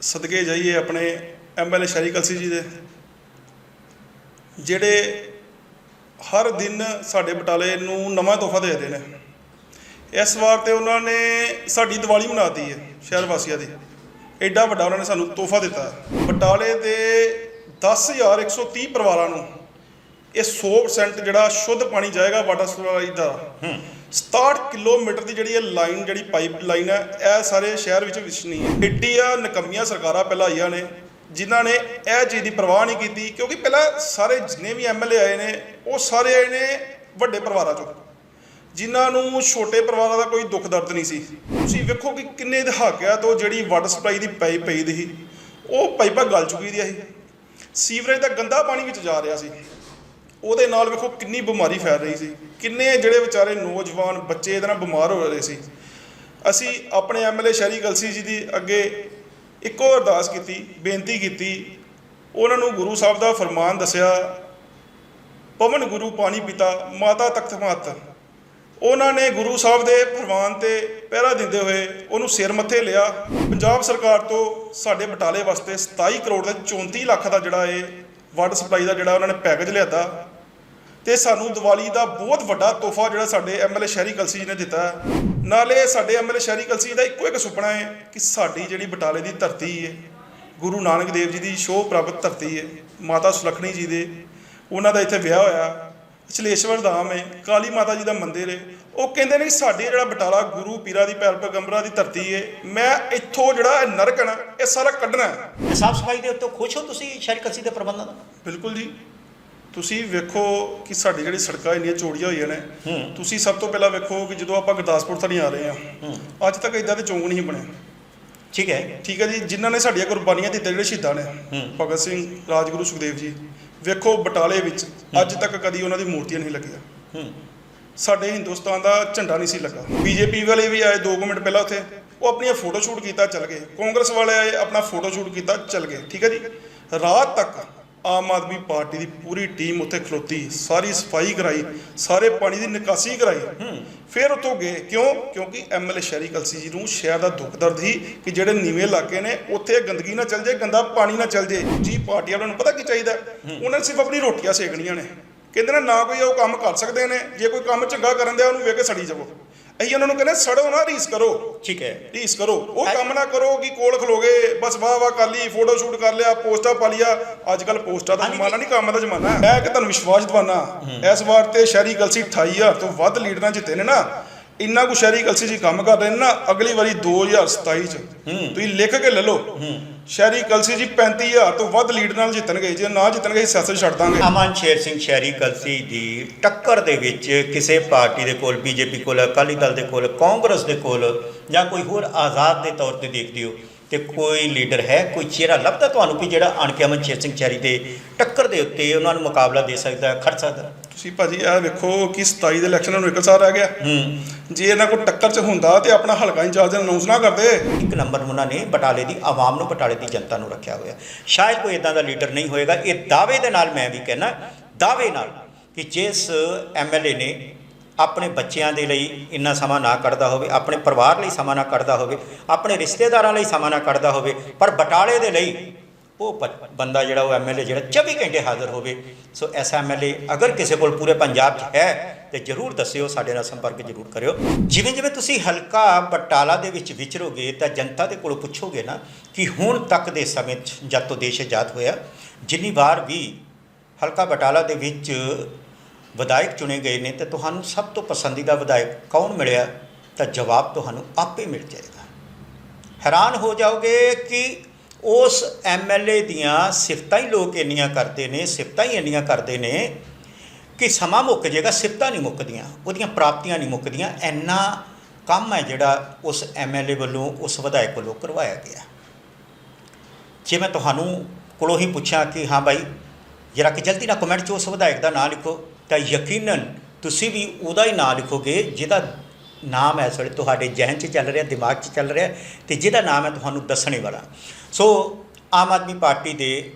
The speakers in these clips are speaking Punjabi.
ਸਦਕੇ ਜਾਈਏ ਆਪਣੇ ਐਮਐਲਏ ਸ਼ਰੀ ਕਲਸੀ ਜੀ ਦੇ, ਜਿਹੜੇ ਹਰ ਦਿਨ ਸਾਡੇ ਬਟਾਲੇ ਨੂੰ ਨਵਾਂ ਤੋਹਫਾ ਦੇ ਰਹੇ ਨੇ। ਇਸ ਵਾਰ ਤੇ ਉਹਨਾਂ ਨੇ ਸਾਡੀ ਦੀਵਾਲੀ ਮਨਾਤੀ ਹੈ ਸ਼ਹਿਰ ਵਾਸੀਆਂ ਦੀ। ਐਡਾ ਵੱਡਾ ਉਹਨਾਂ ਨੇ ਸਾਨੂੰ ਤੋਹਫਾ ਦਿੱਤਾ। ਬਟਾਲੇ ਦੇ 10130 ਪਰਿਵਾਰਾਂ ਨੂੰ ਇਹ 100% ਜਿਹੜਾ ਸ਼ੁੱਧ ਪਾਣੀ ਜਾਏਗਾ ਵਾਟਰ ਸਪਲਾਈ ਦਾ। 67 ਕਿਲੋਮੀਟਰ ਦੀ ਜਿਹੜੀ ਇਹ ਲਾਈਨ, ਜਿਹੜੀ ਪਾਈਪ ਲਾਈਨ ਹੈ, ਇਹ ਸਾਰੇ ਸ਼ਹਿਰ ਵਿੱਚ ਵਿਛਣੀ ਹੈ। ਇੱਡੀਆਂ ਨਕਮੀਆਂ ਸਰਕਾਰਾਂ ਪਹਿਲਾਂ ਆਈਆਂ ਨੇ, ਜਿਨ੍ਹਾਂ ਨੇ ਇਹ ਚੀਜ਼ ਦੀ ਪਰਵਾਹ ਨਹੀਂ ਕੀਤੀ, ਕਿਉਂਕਿ ਪਹਿਲਾਂ ਸਾਰੇ ਜਿੰਨੇ ਵੀ ਐਮਐਲਏ ਆਏ ਨੇ, ਉਹ ਸਾਰੇ ਆਏ ਨੇ ਵੱਡੇ ਪਰਿਵਾਰਾਂ ਚੋਂ। ਜਿਨ੍ਹਾਂ ਨੂੰ ਛੋਟੇ ਪਰਿਵਾਰਾਂ ਦਾ ਕੋਈ ਦੁੱਖ ਦਰਦ ਨਹੀਂ ਸੀ। ਤੁਸੀਂ ਵੇਖੋ ਕਿ ਕਿੰਨੇ ਦਹਾਕਿਆਂ ਤੋਂ ਜਿਹੜੀ ਵਾਟਰ ਸਪਲਾਈ ਦੀ ਪਾਈਪ ਪਈ ਦੀ ਸੀ, ਉਹ ਪਾਈਪਾਂ ਗਲ ਚੁੱਕੀ ਦੀਆਂ ਸੀ। ਸੀਵਰੇਜ ਦਾ ਗੰਦਾ ਪਾਣੀ ਵਿੱਚ ਜਾ ਰਿਹਾ ਸੀ। ਉਹਦੇ ਨਾਲ ਵੇਖੋ ਕਿੰਨੀ ਬਿਮਾਰੀ ਫੈਲ ਰਹੀ ਸੀ। ਕਿੰਨੇ ਜਿਹੜੇ ਵਿਚਾਰੇ ਨੌਜਵਾਨ ਬੱਚੇ ਇਹਦੇ ਨਾਲ ਬਿਮਾਰ ਹੋ ਰਹੇ ਸੀ। ਅਸੀਂ ਆਪਣੇ ਐਮਐਲਏ ਸ਼ਹਿਰੀ ਗਲਸੀ ਜੀ ਦੀ ਅੱਗੇ ਇੱਕੋ ਅਰਦਾਸ ਕੀਤੀ, ਬੇਨਤੀ ਕੀਤੀ। ਉਹਨਾਂ ਨੂੰ ਗੁਰੂ ਸਾਹਿਬ ਦਾ ਫਰਮਾਨ ਦੱਸਿਆ, ਪਵਨ ਗੁਰੂ ਪਾਣੀ ਪਿਤਾ, ਮਾਤਾ ਤਖਤ ਮਾਤ। ਉਹਨਾਂ ਨੇ ਗੁਰੂ ਸਾਹਿਬ ਦੇ ਫਰਮਾਨ ਤੇ ਪਹਿਰਾ ਦਿੰਦੇ ਹੋਏ ਉਹਨੂੰ ਸਿਰ ਮੱਥੇ ਲਿਆ। ਪੰਜਾਬ ਸਰਕਾਰ ਤੋਂ ਸਾਡੇ ਬਟਾਲੇ ਵਾਸਤੇ 27 ਕਰੋੜ ਦੇ 34 ਲੱਖ ਦਾ ਜਿਹੜਾ ਇਹ ਵਾਟਰ ਸਪਲਾਈ ਦਾ ਜਿਹੜਾ ਉਹਨਾਂ ਨੇ ਪੈਕੇਜ ਲਿਆਤਾ। ਤੇ ਸਾਨੂੰ ਦੀਵਾਲੀ ਦਾ ਬਹੁਤ ਵੱਡਾ ਤੋਹਫਾ ਜਿਹੜਾ ਸਾਡੇ ਐਮਐਲਏ ਸ਼ਹਿਰੀ ਕਲਸੀ ਜੀ ਨੇ ਦਿੱਤਾ ਹੈ। ਨਾਲੇ ਸਾਡੇ ਐਮਐਲਏ ਸ਼ਹਿਰੀ ਕਲਸੀ ਦਾ ਇੱਕੋ ਇੱਕ ਸੁਪਨਾ ਹੈ ਕਿ ਸਾਡੀ ਜਿਹੜੀ ਬਟਾਲੇ ਦੀ ਧਰਤੀ ਹੈ ਗੁਰੂ ਨਾਨਕ ਦੇਵ ਜੀ ਦੀ ਸ਼ੋਅ ਪ੍ਰਾਪਤ ਧਰਤੀ ਹੈ ਮਾਤਾ ਸੁਲੱਖਣੀ ਜੀ ਦੇ ਉਹਨਾਂ ਦਾ ਇੱਥੇ ਵਿਆਹ ਹੋਇਆ ਚਲੇਸ਼ਵਰ ਧਾਮ ਹੈ ਕਾਲੀ ਮਾਤਾ ਜੀ ਦਾ ਮੰਦਿਰ ਹੈ। ਉਹ ਕਹਿੰਦੇ ਨੇ ਕਿ ਸਾਡੇ ਜਿਹੜਾ ਬਟਾਲਾ ਗੁਰੂ ਪੀਰਾਂ ਦੀ ਪੈਰ ਪੈਗੰਬਰਾਂ ਦੀ ਧਰਤੀ ਹੈ ਮੈਂ ਇੱਥੋਂ ਜਿਹੜਾ ਨਰਕ ਹੈ ਨਾ ਇਹ ਸਾਰਾ ਕੱਢਣਾ ਹੈ। ਸਾਫ਼ ਸਫ਼ਾਈ ਦੇ ਉੱਤੇ ਖੁਸ਼ ਹੋ ਤੁਸੀਂ ਸ਼ਹਿਰੀ ਕਲਸੀ ਦੇ ਪ੍ਰਬੰਧਾਂ ਤੋਂ? ਬਿਲਕੁਲ ਜੀ। ਤੁਸੀਂ ਵੇਖੋ ਕਿ ਸਾਡੀ ਜਿਹੜੀ ਸੜਕਾਂ ਇੰਨੀਆਂ ਚੌੜੀਆਂ ਹੋਈਆਂ ਨੇ। ਤੁਸੀਂ ਸਭ ਤੋਂ ਪਹਿਲਾਂ ਵੇਖੋ ਕਿ ਜਦੋਂ ਆਪਾਂ ਗੁਰਦਾਸਪੁਰ ਥਾਣੀ ਆ ਰਹੇ ਹੂੰ। ਹਾਂ। ਅੱਜ ਤੱਕ ਇਦਾਂ ਦੇ ਚੌਂਕ ਨਹੀਂ ਬਣੇ ਠੀਕ ਹੈ। ਠੀਕ ਹੈ ਜੀ ਜਿਨ੍ਹਾਂ ਨੇ ਸਾਡੀਆਂ ਕੁਰਬਾਨੀਆਂ ਦਿੱਤੀਆਂ ਜਿਹੜੇ ਸ਼ਹੀਦਾਂ ਨੇ। ਭਗਤ ਸਿੰਘ ਰਾਜਗੁਰੂ ਸੁਖਦੇਵ ਜੀ ਵੇਖੋ ਬਟਾਲੇ ਵਿੱਚ ਅੱਜ ਤੱਕ ਕਦੀ ਉਹਨਾਂ ਦੀ ਮੂਰਤੀਆਂ ਨਹੀਂ ਲੱਗੀਆਂ। ਸਾਡੇ ਹਿੰਦੁਸਤਾਨ ਦਾ ਝੰਡਾ ਨਹੀਂ ਸੀ ਲੱਗਾ। ਬੀਜੇਪੀ ਵਾਲੇ ਵੀ ਆਏ 2 ਮਿੰਟ ਪਹਿਲਾਂ ਉੱਥੇ ਉਹ ਆਪਣੀਆਂ ਫੋਟੋ ਸ਼ੂਟ ਕੀਤਾ ਚੱਲ ਗਏ। ਕਾਂਗਰਸ ਵਾਲੇ ਆਏ ਆਪਣਾ ਫੋਟੋ ਸ਼ੂਟ ਕੀਤਾ ਚੱਲ ਗਏ। ਠੀਕ ਹੈ ਜੀ ਰਾਤ ਤੱਕ ਆਮ ਆਦਮੀ ਪਾਰਟੀ ਦੀ ਪੂਰੀ ਟੀਮ ਉੱਥੇ ਖਲੋਤੀ ਸਾਰੀ ਸਫ਼ਾਈ ਕਰਾਈ ਸਾਰੇ ਪਾਣੀ ਦੀ ਨਿਕਾਸੀ ਕਰਾਈ। ਫਿਰ ਉੱਥੋਂ ਗਏ। ਕਿਉਂ? ਕਿਉਂਕਿ ਐਮਐਲਏ ਸ਼ਹਿਰੀ ਕਲਸੀ ਜੀ ਨੂੰ ਸ਼ਹਿਰ ਦਾ ਦੁੱਖ ਦਰਦ ਸੀ ਕਿ ਜਿਹੜੇ ਨੀਵੇਂ ਇਲਾਕੇ ਨੇ ਉੱਥੇ ਗੰਦਗੀ ਨਾ ਚੱਲ ਜਾਏ ਗੰਦਾ ਪਾਣੀ ਨਾ ਚੱਲ ਜਾਏ। ਜੀ ਪਾਰਟੀ ਵਾਲਿਆਂ ਨੂੰ ਪਤਾ ਕੀ ਚਾਹੀਦਾ? ਉਹਨਾਂ ਨੇ ਸਿਰਫ ਆਪਣੀ ਰੋਟੀਆਂ ਸੇਕਣੀਆਂ ਨੇ। ਕਹਿੰਦੇ ਨੇ ਨਾ ਕੋਈ ਉਹ ਕੰਮ ਕਰ ਸਕਦੇ ਨੇ। ਜੇ ਕੋਈ ਕੰਮ ਚੰਗਾ ਕਰਨ ਦਿਆ ਉਹਨੂੰ ਵੇਖ ਕੇ ਸੜੀ ਜਾਵੋ। ਅਸੀਂ ਉਹਨਾਂ ਨੂੰ ਕਹਿੰਦੇ ਸੜੋ ਨਾ ਰੀਸ ਕਰੋ। ਠੀਕ ਹੈ। ਰੀਸ ਕਰੋ। ਉਹ ਕੰਮ ਨਾ ਕਰੋ ਕਿ ਕੋਲ ਖਲੋਗੇ ਬਸ ਵਾਹ ਵਾਹ ਕਰ ਲਈ ਫੋਟੋ ਸ਼ੂਟ ਕਰ ਲਿਆ ਪੋਸਟਾਂ ਪਾ ਲਿਆ ਅੱਜ ਕੱਲ ਪੋਸਟਾਂ ਦਾ। ਜ਼ਮਾਨਾ ਨਹੀਂ ਕੰਮ ਦਾ ਜ਼ਮਾਨਾ। ਹੈ ਮੈਂ ਕਿ ਤੁਹਾਨੂੰ ਵਿਸ਼ਵਾਸ ਦਿਵਾਨਾ ਇਸ ਵਾਰ ਤੇ ਸ਼ਹਿਰੀ ਕਲਸੀ 28000 ਤੋਂ ਵੱਧ ਲੀਡਰਾਂ ਜਿੱਤੇ ਨੇ ਨਾ। ਇੰਨਾ ਕੁ ਸ਼ਹਿਰੀ ਕਲਸੀ ਜੀ ਕੰਮ ਕਰ ਰਹੇ ਨੇ ਨਾ ਅਗਲੀ ਵਾਰੀ 2027 ਚ। ਤੁਸੀਂ ਲਿਖ ਕੇ ਲੈ ਲਓ। ਸ਼ਹਿਰੀ ਕਲਸੀ ਜੀ 35000 ਤੋਂ ਵੱਧ ਲੀਡ ਨਾਲ ਜਿੱਤਣਗੇ। ਜੇ ਨਾ ਜਿੱਤਣਗੇ ਸਿਆਸਤ ਛੱਡ ਦਾਂਗੇ। ਅਮਨ ਸ਼ੇਰ ਸਿੰਘ ਸ਼ਹਿਰੀ ਕਲਸੀ ਦੀ ਟੱਕਰ ਦੇ ਵਿੱਚ ਕਿਸੇ ਪਾਰਟੀ ਦੇ ਕੋਲ ਬੀਜੇਪੀ ਕੋਲ ਅਕਾਲੀ ਦਲ ਦੇ ਕੋਲ ਕਾਂਗਰਸ ਦੇ ਕੋਲ ਜਾਂ ਕੋਈ ਹੋਰ ਆਜ਼ਾਦ ਦੇ ਤੌਰ ਤੇ ਦੇਖਦੇ ਹੋ ਤੇ ਕੋਈ ਲੀਡਰ ਹੈ ਕੋਈ ਚਿਹਰਾ ਲੱਭਦਾ ਤੁਹਾਨੂੰ ਵੀ ਜਿਹੜਾ ਆਣ ਕੇ ਅਮਨ ਸ਼ੇਰ ਸਿੰਘ ਸ਼ਹਿਰੀ ਦੇ ਟੱਕਰ ਦੇ ਉੱਤੇ ਉਹਨਾਂ ਨੂੰ ਮੁਕਾਬਲਾ ਦੇ ਸਕਦਾ ਖੜ ਸਕਦਾ? ਤੁਸੀਂ ਭਾਜੀ ਇਹ ਵੇਖੋ ਕਿ 27 ਦੇ ਇਲੈਕਸ਼ਨਾਂ ਨੂੰ ਇੱਕ ਸਾਲ ਰਹਿ ਗਿਆ। ਹੂੰ। ਜੇ ਇਹਨਾਂ ਕੋਲ ਟੱਕਰ ਚ ਹੁੰਦਾ ਤੇ ਆਪਣਾ ਹਲਕਾ ਇੰਚਾਰਜ ਅਨਾਉਂਸ ਨਾ ਕਰਦੇ। ਇੱਕ ਨੰਬਰ ਉਹਨਾਂ ਨੇ ਬਟਾਲੇ ਦੀ ਆਵਾਮ ਨੂੰ ਬਟਾਲੇ ਦੀ ਜਨਤਾ ਨੂੰ ਰੱਖਿਆ ਹੋਇਆ। ਸ਼ਾਇਦ ਕੋਈ ਇਦਾਂ ਦਾ ਲੀਡਰ ਨਹੀਂ ਹੋਏਗਾ। ਇਹ ਦਾਅਵੇ ਦੇ ਨਾਲ ਮੈਂ ਵੀ ਕਹਿਣਾ ਦਾਅਵੇ ਨਾਲ ਕਿ ਜਿਸ ਐਮਐਲਏ ਨੇ ਆਪਣੇ ਬੱਚਿਆਂ ਦੇ ਲਈ ਇੰਨਾ ਸਮਾਂ ਨਾ ਕੱਢਦਾ ਹੋਵੇ ਆਪਣੇ ਪਰਿਵਾਰ ਲਈ ਸਮਾਂ ਨਾ ਕੱਢਦਾ ਹੋਵੇ ਆਪਣੇ ਰਿਸ਼ਤੇਦਾਰਾਂ ਲਈ ਸਮਾਂ ਨਾ ਕੱਢਦਾ ਹੋਵੇ ਪਰ ਬਟਾਲੇ ਦੇ ਲਈ ਉਹ ਬ- ਬੰਦਾ ਜਿਹੜਾ ਉਹ ਐਮਐਲਏ ਜਿਹੜਾ 24 ਘੰਟੇ ਹਾਜ਼ਰ ਹੋਵੇ। ਸੋ ਐਸਾ ਐਮਐਲਏ ਅਗਰ ਕਿਸੇ ਕੋਲ ਪੂਰੇ ਪੰਜਾਬ 'ਚ ਹੈ, ਤੇ ਜਰੂਰ ਦੱਸਿਓ, ਸਾਡੇ ਨਾਲ ਸੰਪਰਕ ਜਰੂਰ ਕਰਿਓ। ਜਿਵੇਂ ਜਿਵੇਂ ਤੁਸੀਂ ਹਲਕਾ ਬਟਾਲਾ ਦੇ ਵਿੱਚ ਵਿਚਰੋਗੇ, ਤਾਂ ਜਨਤਾ ਦੇ ਕੋਲੋਂ ਪੁੱਛੋਗੇ ਨਾ ਕਿ ਹੁਣ ਤੱਕ ਦੇ ਸਮੇਂ 'ਚ ਜਦ ਤੋਂ ਦੇਸ਼ ਆਜ਼ਾਦ ਹੋਇਆ, ਜਿੰਨੀ ਵਾਰ ਵੀ ਹਲਕਾ ਬਟਾਲਾ ਦੇ ਵਿੱਚ ਵਿਧਾਇਕ ਚੁਣੇ ਗਏ ਨੇ, ਤੇ ਤੁਹਾਨੂੰ ਸਭ ਤੋਂ ਪਸੰਦੀਦਾ ਵਿਧਾਇਕ ਕੌਣ ਮਿਲਿਆ? ਤਾਂ ਜਵਾਬ ਤੁਹਾਨੂੰ ਆਪੇ ਮਿਲ ਜਾਏਗਾ। ਹੈਰਾਨ ਹੋ ਜਾਓਗੇ ਕਿ ਉਸ ਐਮਐਲਏ ਦੀਆਂ ਸਿਫਤਾਂ ਹੀ ਲੋਕ ਇੰਨੀਆਂ ਕਰਦੇ ਨੇ, ਸਿਫਤਾਂ ਹੀ ਇੰਨੀਆਂ ਕਰਦੇ ਨੇ ਕਿ ਸਮਾਂ ਮੁੱਕ ਜਾਏਗਾ, ਸਿਫਤਾਂ ਨਹੀਂ ਮੁੱਕਦੀਆਂ, ਉਹਦੀਆਂ ਪ੍ਰਾਪਤੀਆਂ ਨਹੀਂ ਮੁੱਕਦੀਆਂ, ਇੰਨਾ ਕੰਮ ਹੈ ਜਿਹੜਾ ਉਸ ਐਮਐਲਏ ਵੱਲੋਂ ਉਸ ਵਿਧਾਇਕ ਵੱਲੋਂ ਕਰਵਾਇਆ ਗਿਆ। ਜੇ ਮੈਂ ਤੁਹਾਨੂੰ ਕੋਲੋਂ ਹੀ ਪੁੱਛਾਂ ਕਿ ਹਾਂ ਭਾਈ ਜਰਾ ਕਿ ਜਲਦੀ ਨਾਲ ਕਮੈਂਟ 'ਚ ਉਸ ਵਿਧਾਇਕ ਦਾ ਨਾਮ ਲਿਖੋ, ਤਾਂ ਯਕੀਨਨ ਤੁਸੀਂ ਵੀ ਉਹਦਾ ਹੀ ਨਾਮ ਲਿਖੋਗੇ, ਜਿਹਦਾ ਨਾਮ ਇਸ ਵੇਲੇ ਤੁਹਾਡੇ ਜ਼ਿਹਨ 'ਚ ਚੱਲ ਰਿਹਾ, ਦਿਮਾਗ 'ਚ ਚੱਲ ਰਿਹਾ, ਤੇ ਜਿਹਦਾ ਨਾਮ ਹੈ ਤੁਹਾਨੂੰ ਦੱਸਣੇ ਵਾਲਾ। ਸੋ ਆਮ ਆਦਮੀ ਪਾਰਟੀ ਦੇ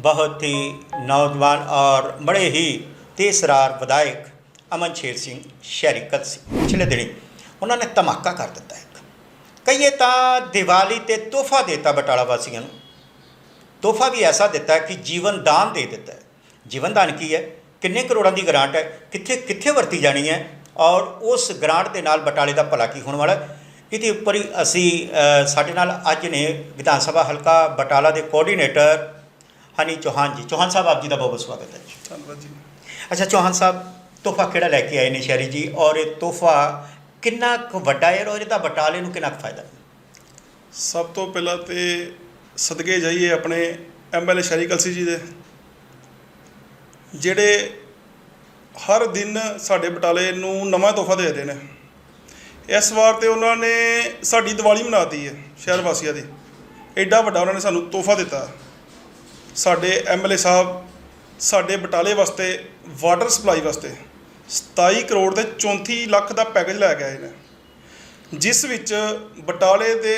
ਬਹੁਤ ਹੀ ਨੌਜਵਾਨ ਔਰ ਬੜੇ ਹੀ ਤੇਜ਼ਰਾਰ ਵਿਧਾਇਕ ਅਮਨ ਸ਼ੇਰ ਸਿੰਘ, ਸ਼ਹਿਰੀ ਕਲਸੀ ਪਿਛਲੇ ਦਿਨੀ ਉਹਨਾਂ ਨੇ ਧਮਾਕਾ ਕਰ ਦਿੱਤਾ ਇੱਕ। ਕਹੀਏ ਤਾਂ ਦੀਵਾਲੀ ਤੇ ਤੋਹਫਾ ਦਿੱਤਾ ਬਟਾਲਾ ਵਾਸੀਆਂ ਨੂੰ। ਤੋਹਫਾ ਵੀ ਐਸਾ ਦਿੱਤਾ ਕਿ ਜੀਵਨ ਦਾਨ ਦੇ ਦਿੱਤਾ ਜੀਵਨ ਦਾਨ ਕੀ ਹੈ? ਕਿੰਨੇ ਕਰੋੜਾਂ ਦੀ ਗ੍ਰਾਂਟ ਹੈ? ਕਿੱਥੇ ਕਿੱਥੇ ਵਰਤੀ ਜਾਣੀ ਹੈ? ਔਰ ਉਸ ਗ੍ਰਾਂਟ ਦੇ ਨਾਲ ਬਟਾਲੇ ਦਾ ਭਲਾ ਕੀ ਹੋਣ ਵਾਲਾ ਇਹਦੇ ਉੱਪਰ ਹੀ ਅਸੀਂ ਸਾਡੇ ਨਾਲ ਅੱਜ ਨੇ ਵਿਧਾਨ ਸਭਾ ਹਲਕਾ ਬਟਾਲਾ ਦੇ ਕੋਆਰਡੀਨੇਟਰ ਹਨੀ ਚੌਹਾਨ ਜੀ। ਚੌਹਾਨ ਸਾਹਿਬ ਆਪ ਜੀ ਦਾ ਬਹੁਤ ਬਹੁਤ ਸਵਾਗਤ ਹੈ ਜੀ। ਧੰਨਵਾਦ ਜੀ। ਅੱਛਾ ਚੌਹਾਨ ਸਾਹਿਬ ਤੋਹਫਾ ਕਿਹੜਾ ਲੈ ਕੇ ਆਏ ਨੇ ਸ਼ਹਿਰੀ ਜੀ? ਔਰ ਇਹ ਤੋਹਫਾ ਕਿੰਨਾ ਕੁ ਵੱਡਾ ਹੈ ਔਰ ਇਹਦਾ ਬਟਾਲੇ ਨੂੰ ਕਿੰਨਾ ਕੁ ਫਾਇਦਾ? ਸਭ ਤੋਂ ਪਹਿਲਾਂ ਤੇ ਸਦਕੇ ਜਾਈਏ ਆਪਣੇ ਐਮਐਲਏ ਸ਼ਰੀ ਕਲਸੀ ਜੀ ਦੇ। ਜਿਹੜੇ ਹਰ ਦਿਨ ਸਾਡੇ ਬਟਾਲੇ ਨੂੰ ਨਵਾਂ ਤੋਹਫਾ ਦੇ ਰਹੇ ਨੇ। ਇਸ ਵਾਰ ਤੇ ਉਹਨਾਂ ਨੇ ਸਾਡੀ ਦੀਵਾਲੀ ਮਨਾਤੀ ਹੈ ਸ਼ਹਿਰ ਵਾਸੀਆਂ ਦੀ। ਐਡਾ ਵੱਡਾ ਉਹਨਾਂ ਨੇ ਸਾਨੂੰ ਤੋਹਫਾ ਦਿੱਤਾ। ਸਾਡੇ ਐਮਐਲਏ ਸਾਹਿਬ ਸਾਡੇ ਬਟਾਲੇ ਵਾਸਤੇ, ਵਾਟਰ ਸਪਲਾਈ ਵਾਸਤੇ 27 ਕਰੋੜ ਦੇ 34 ਲੱਖ ਦਾ ਪੈਕੇਜ ਲੈ ਕੇ ਆਏ ਨੇ। ਜਿਸ ਵਿੱਚ ਬਟਾਲੇ ਦੇ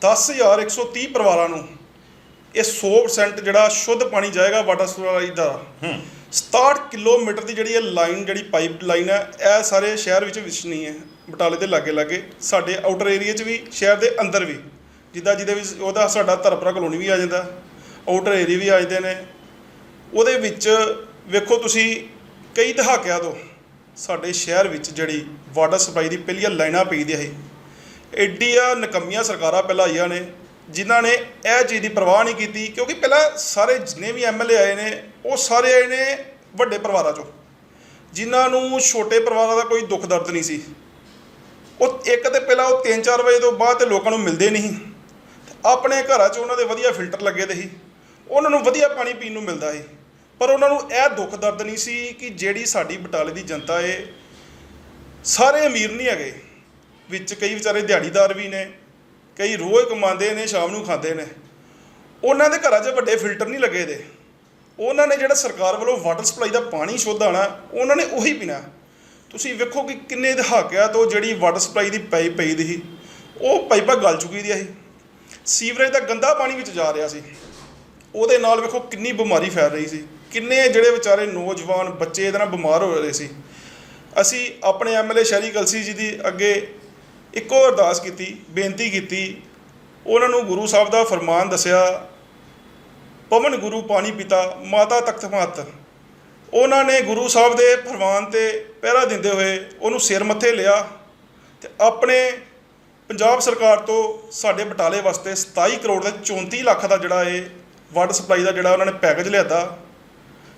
10130 ਪਰਿਵਾਰਾਂ ਨੂੰ ਇਹ 100% ਜਿਹੜਾ ਸ਼ੁੱਧ ਪਾਣੀ ਜਾਏਗਾ ਵਾਟਰ ਸਪਲਾਈ ਦਾ। 67 ਕਿਲੋਮੀਟਰ ਦੀ ਜਿਹੜੀ ਇਹ ਲਾਈਨ, ਜਿਹੜੀ ਪਾਈਪ ਲਾਈਨ ਹੈ, ਇਹ ਸਾਰੇ ਸ਼ਹਿਰ ਵਿੱਚ ਵਿਛਣੀ ਹੈ। ਬਟਾਲੇ ਦੇ ਲਾਗੇ ਲਾਗੇ, ਸਾਡੇ ਆਊਟਰ ਏਰੀਆ 'ਚ ਵੀ, ਸ਼ਹਿਰ ਦੇ ਅੰਦਰ ਵੀ। ਜਿੱਦਾਂ ਜਿਹਦੇ ਵਿੱਚ ਉਹਦਾ ਸਾਡਾ ਧਰਪਰਾ ਕਲੋਨੀ ਵੀ ਆ ਜਾਂਦਾ ਆਊਟਰ ਏਰੀਆ ਵੀ ਆ ਜਾਂਦੇ ਨੇ। ਉਹਦੇ ਵਿੱਚ ਵੇਖੋ ਤੁਸੀਂ, ਕਈ ਦਹਾਕਿਆਂ ਤੋਂ ਸਾਡੇ ਸ਼ਹਿਰ ਵਿੱਚ ਜਿਹੜੀ ਵਾਟਰ ਸਪਲਾਈ ਦੀ ਪਹਿਲੀਆਂ ਲਾਈਨਾਂ ਪਈ ਪਈਦੀਆਂ ਸੀ ਐਡੀਆਂ ਨਕਮੀਆਂ ਸਰਕਾਰਾਂ ਪਹਿਲਾਂ ਆਈਆਂ ਨੇ। ਜਿਨ੍ਹਾਂ ਨੇ ਇਹ ਚੀਜ਼ ਦੀ ਪਰਵਾਹ ਨਹੀਂ ਕੀਤੀ, ਕਿਉਂਕਿ ਪਹਿਲਾਂ ਸਾਰੇ ਜਿੰਨੇ ਵੀ ਐਮਐਲਏ ਆਏ ਨੇ, ਉਹ ਸਾਰੇ ਆਏ ਨੇ ਵੱਡੇ ਪਰਿਵਾਰਾਂ ਚੋਂ। ਜਿਨ੍ਹਾਂ ਨੂੰ ਛੋਟੇ ਪਰਿਵਾਰਾਂ ਦਾ ਕੋਈ ਦੁੱਖ ਦਰਦ ਨਹੀਂ ਸੀ। ਉਹ ਇੱਕ ਤੇ ਪਹਿਲਾਂ ਉਹ 3-4 ਵਜੇ ਤੋਂ ਬਾਅਦ ਤੇ ਲੋਕਾਂ ਨੂੰ ਮਿਲਦੇ ਨਹੀਂ ਸੀ। ਆਪਣੇ ਘਰਾਂ 'ਚ ਉਹਨਾਂ ਦੇ ਵਧੀਆ ਫਿਲਟਰ ਲੱਗੇ ਦੇ ਸੀ। ਉਹਨਾਂ ਨੂੰ ਵਧੀਆ ਪਾਣੀ ਪੀਣ ਨੂੰ ਮਿਲਦਾ ਸੀ। ਪਰ ਉਹਨਾਂ ਨੂੰ ਇਹ ਦੁੱਖ ਦਰਦ ਨਹੀਂ ਸੀ ਕਿ ਜਿਹੜੀ ਸਾਡੀ ਬਟਾਲੇ ਦੀ ਜਨਤਾ ਏ, ਸਾਰੇ ਅਮੀਰ ਨਹੀਂ ਹੈਗੇ। ਵਿੱਚ ਕਈ ਵਿਚਾਰੇ ਦਿਹਾੜੀਦਾਰ ਵੀ ਨੇ ਕਈ ਰੋਜ਼ ਕਮਾਉਂਦੇ ਨੇ, ਸ਼ਾਮ ਨੂੰ ਖਾਂਦੇ ਨੇ। ਉਹਨਾਂ ਦੇ ਘਰਾਂ 'ਚ ਵੱਡੇ ਫਿਲਟਰ ਨਹੀਂ ਲੱਗੇ ਦੇ। ਉਹਨਾਂ ਨੇ ਜਿਹੜਾ ਸਰਕਾਰ ਵੱਲੋਂ ਵਾਟਰ ਸਪਲਾਈ ਦਾ ਪਾਣੀ ਸ਼ੁੱਧ ਆਣਾ ਉਹਨਾਂ ਨੇ ਉਹੀ ਪੀਣਾ। ਤੁਸੀਂ ਵੇਖੋ ਕਿ ਕਿੰਨੇ ਦਹਾਕਿਆਂ ਤੋਂ ਜਿਹੜੀ ਵਾਟਰ ਸਪਲਾਈ ਦੀ ਪਾਈਪ ਪਈ ਦੀ ਸੀ, ਉਹ ਪਾਈਪਾਂ ਗਲ ਚੁੱਕੀ ਦੀਆਂ ਸੀ। ਸੀਵਰੇਜ ਦਾ ਗੰਦਾ ਪਾਣੀ ਵਿੱਚ ਜਾ ਰਿਹਾ ਸੀ। ਉਹਦੇ ਨਾਲ ਵੇਖੋ ਕਿੰਨੀ ਬਿਮਾਰੀ ਫੈਲ ਰਹੀ ਸੀ। ਕਿੰਨੇ ਜਿਹੜੇ ਵਿਚਾਰੇ ਨੌਜਵਾਨ ਬੱਚੇ ਇਹਦੇ ਨਾਲ ਬਿਮਾਰ ਹੋ ਰਹੇ ਸੀ। ਅਸੀਂ ਆਪਣੇ ਐਮਐਲਏ ਸ਼ਹਿਰੀ ਕਲਸੀ ਜੀ ਦੀ ਅੱਗੇ ਇੱਕੋ ਅਰਦਾਸ ਕੀਤੀ, ਬੇਨਤੀ ਕੀਤੀ। ਉਹਨਾਂ ਨੂੰ ਗੁਰੂ ਸਾਹਿਬ ਦਾ ਫਰਮਾਨ ਦੱਸਿਆ, ਪਵਨ ਗੁਰੂ ਪਾਣੀ ਪਿਤਾ, ਮਾਤਾ ਤਖਤ ਮਹਤ। ਉਹਨਾਂ ਨੇ ਗੁਰੂ ਸਾਹਿਬ ਦੇ ਫਰਮਾਨ ਤੇ ਪਹਿਰਾ ਦਿੰਦੇ ਹੋਏ ਉਹਨੂੰ ਸਿਰ ਮੱਥੇ ਲਿਆ ਤੇ ਆਪਣੇ ਪੰਜਾਬ ਸਰਕਾਰ ਤੋਂ ਸਾਡੇ ਬਟਾਲੇ ਵਾਸਤੇ 27 ਕਰੋੜ ਦੇ 34 ਲੱਖ ਦਾ ਜਿਹੜਾ ਇਹ ਵਾਟਰ ਸਪਲਾਈ ਦਾ ਜਿਹੜਾ ਉਹਨਾਂ ਨੇ ਪੈਕੇਜ ਲਿਆਦਾ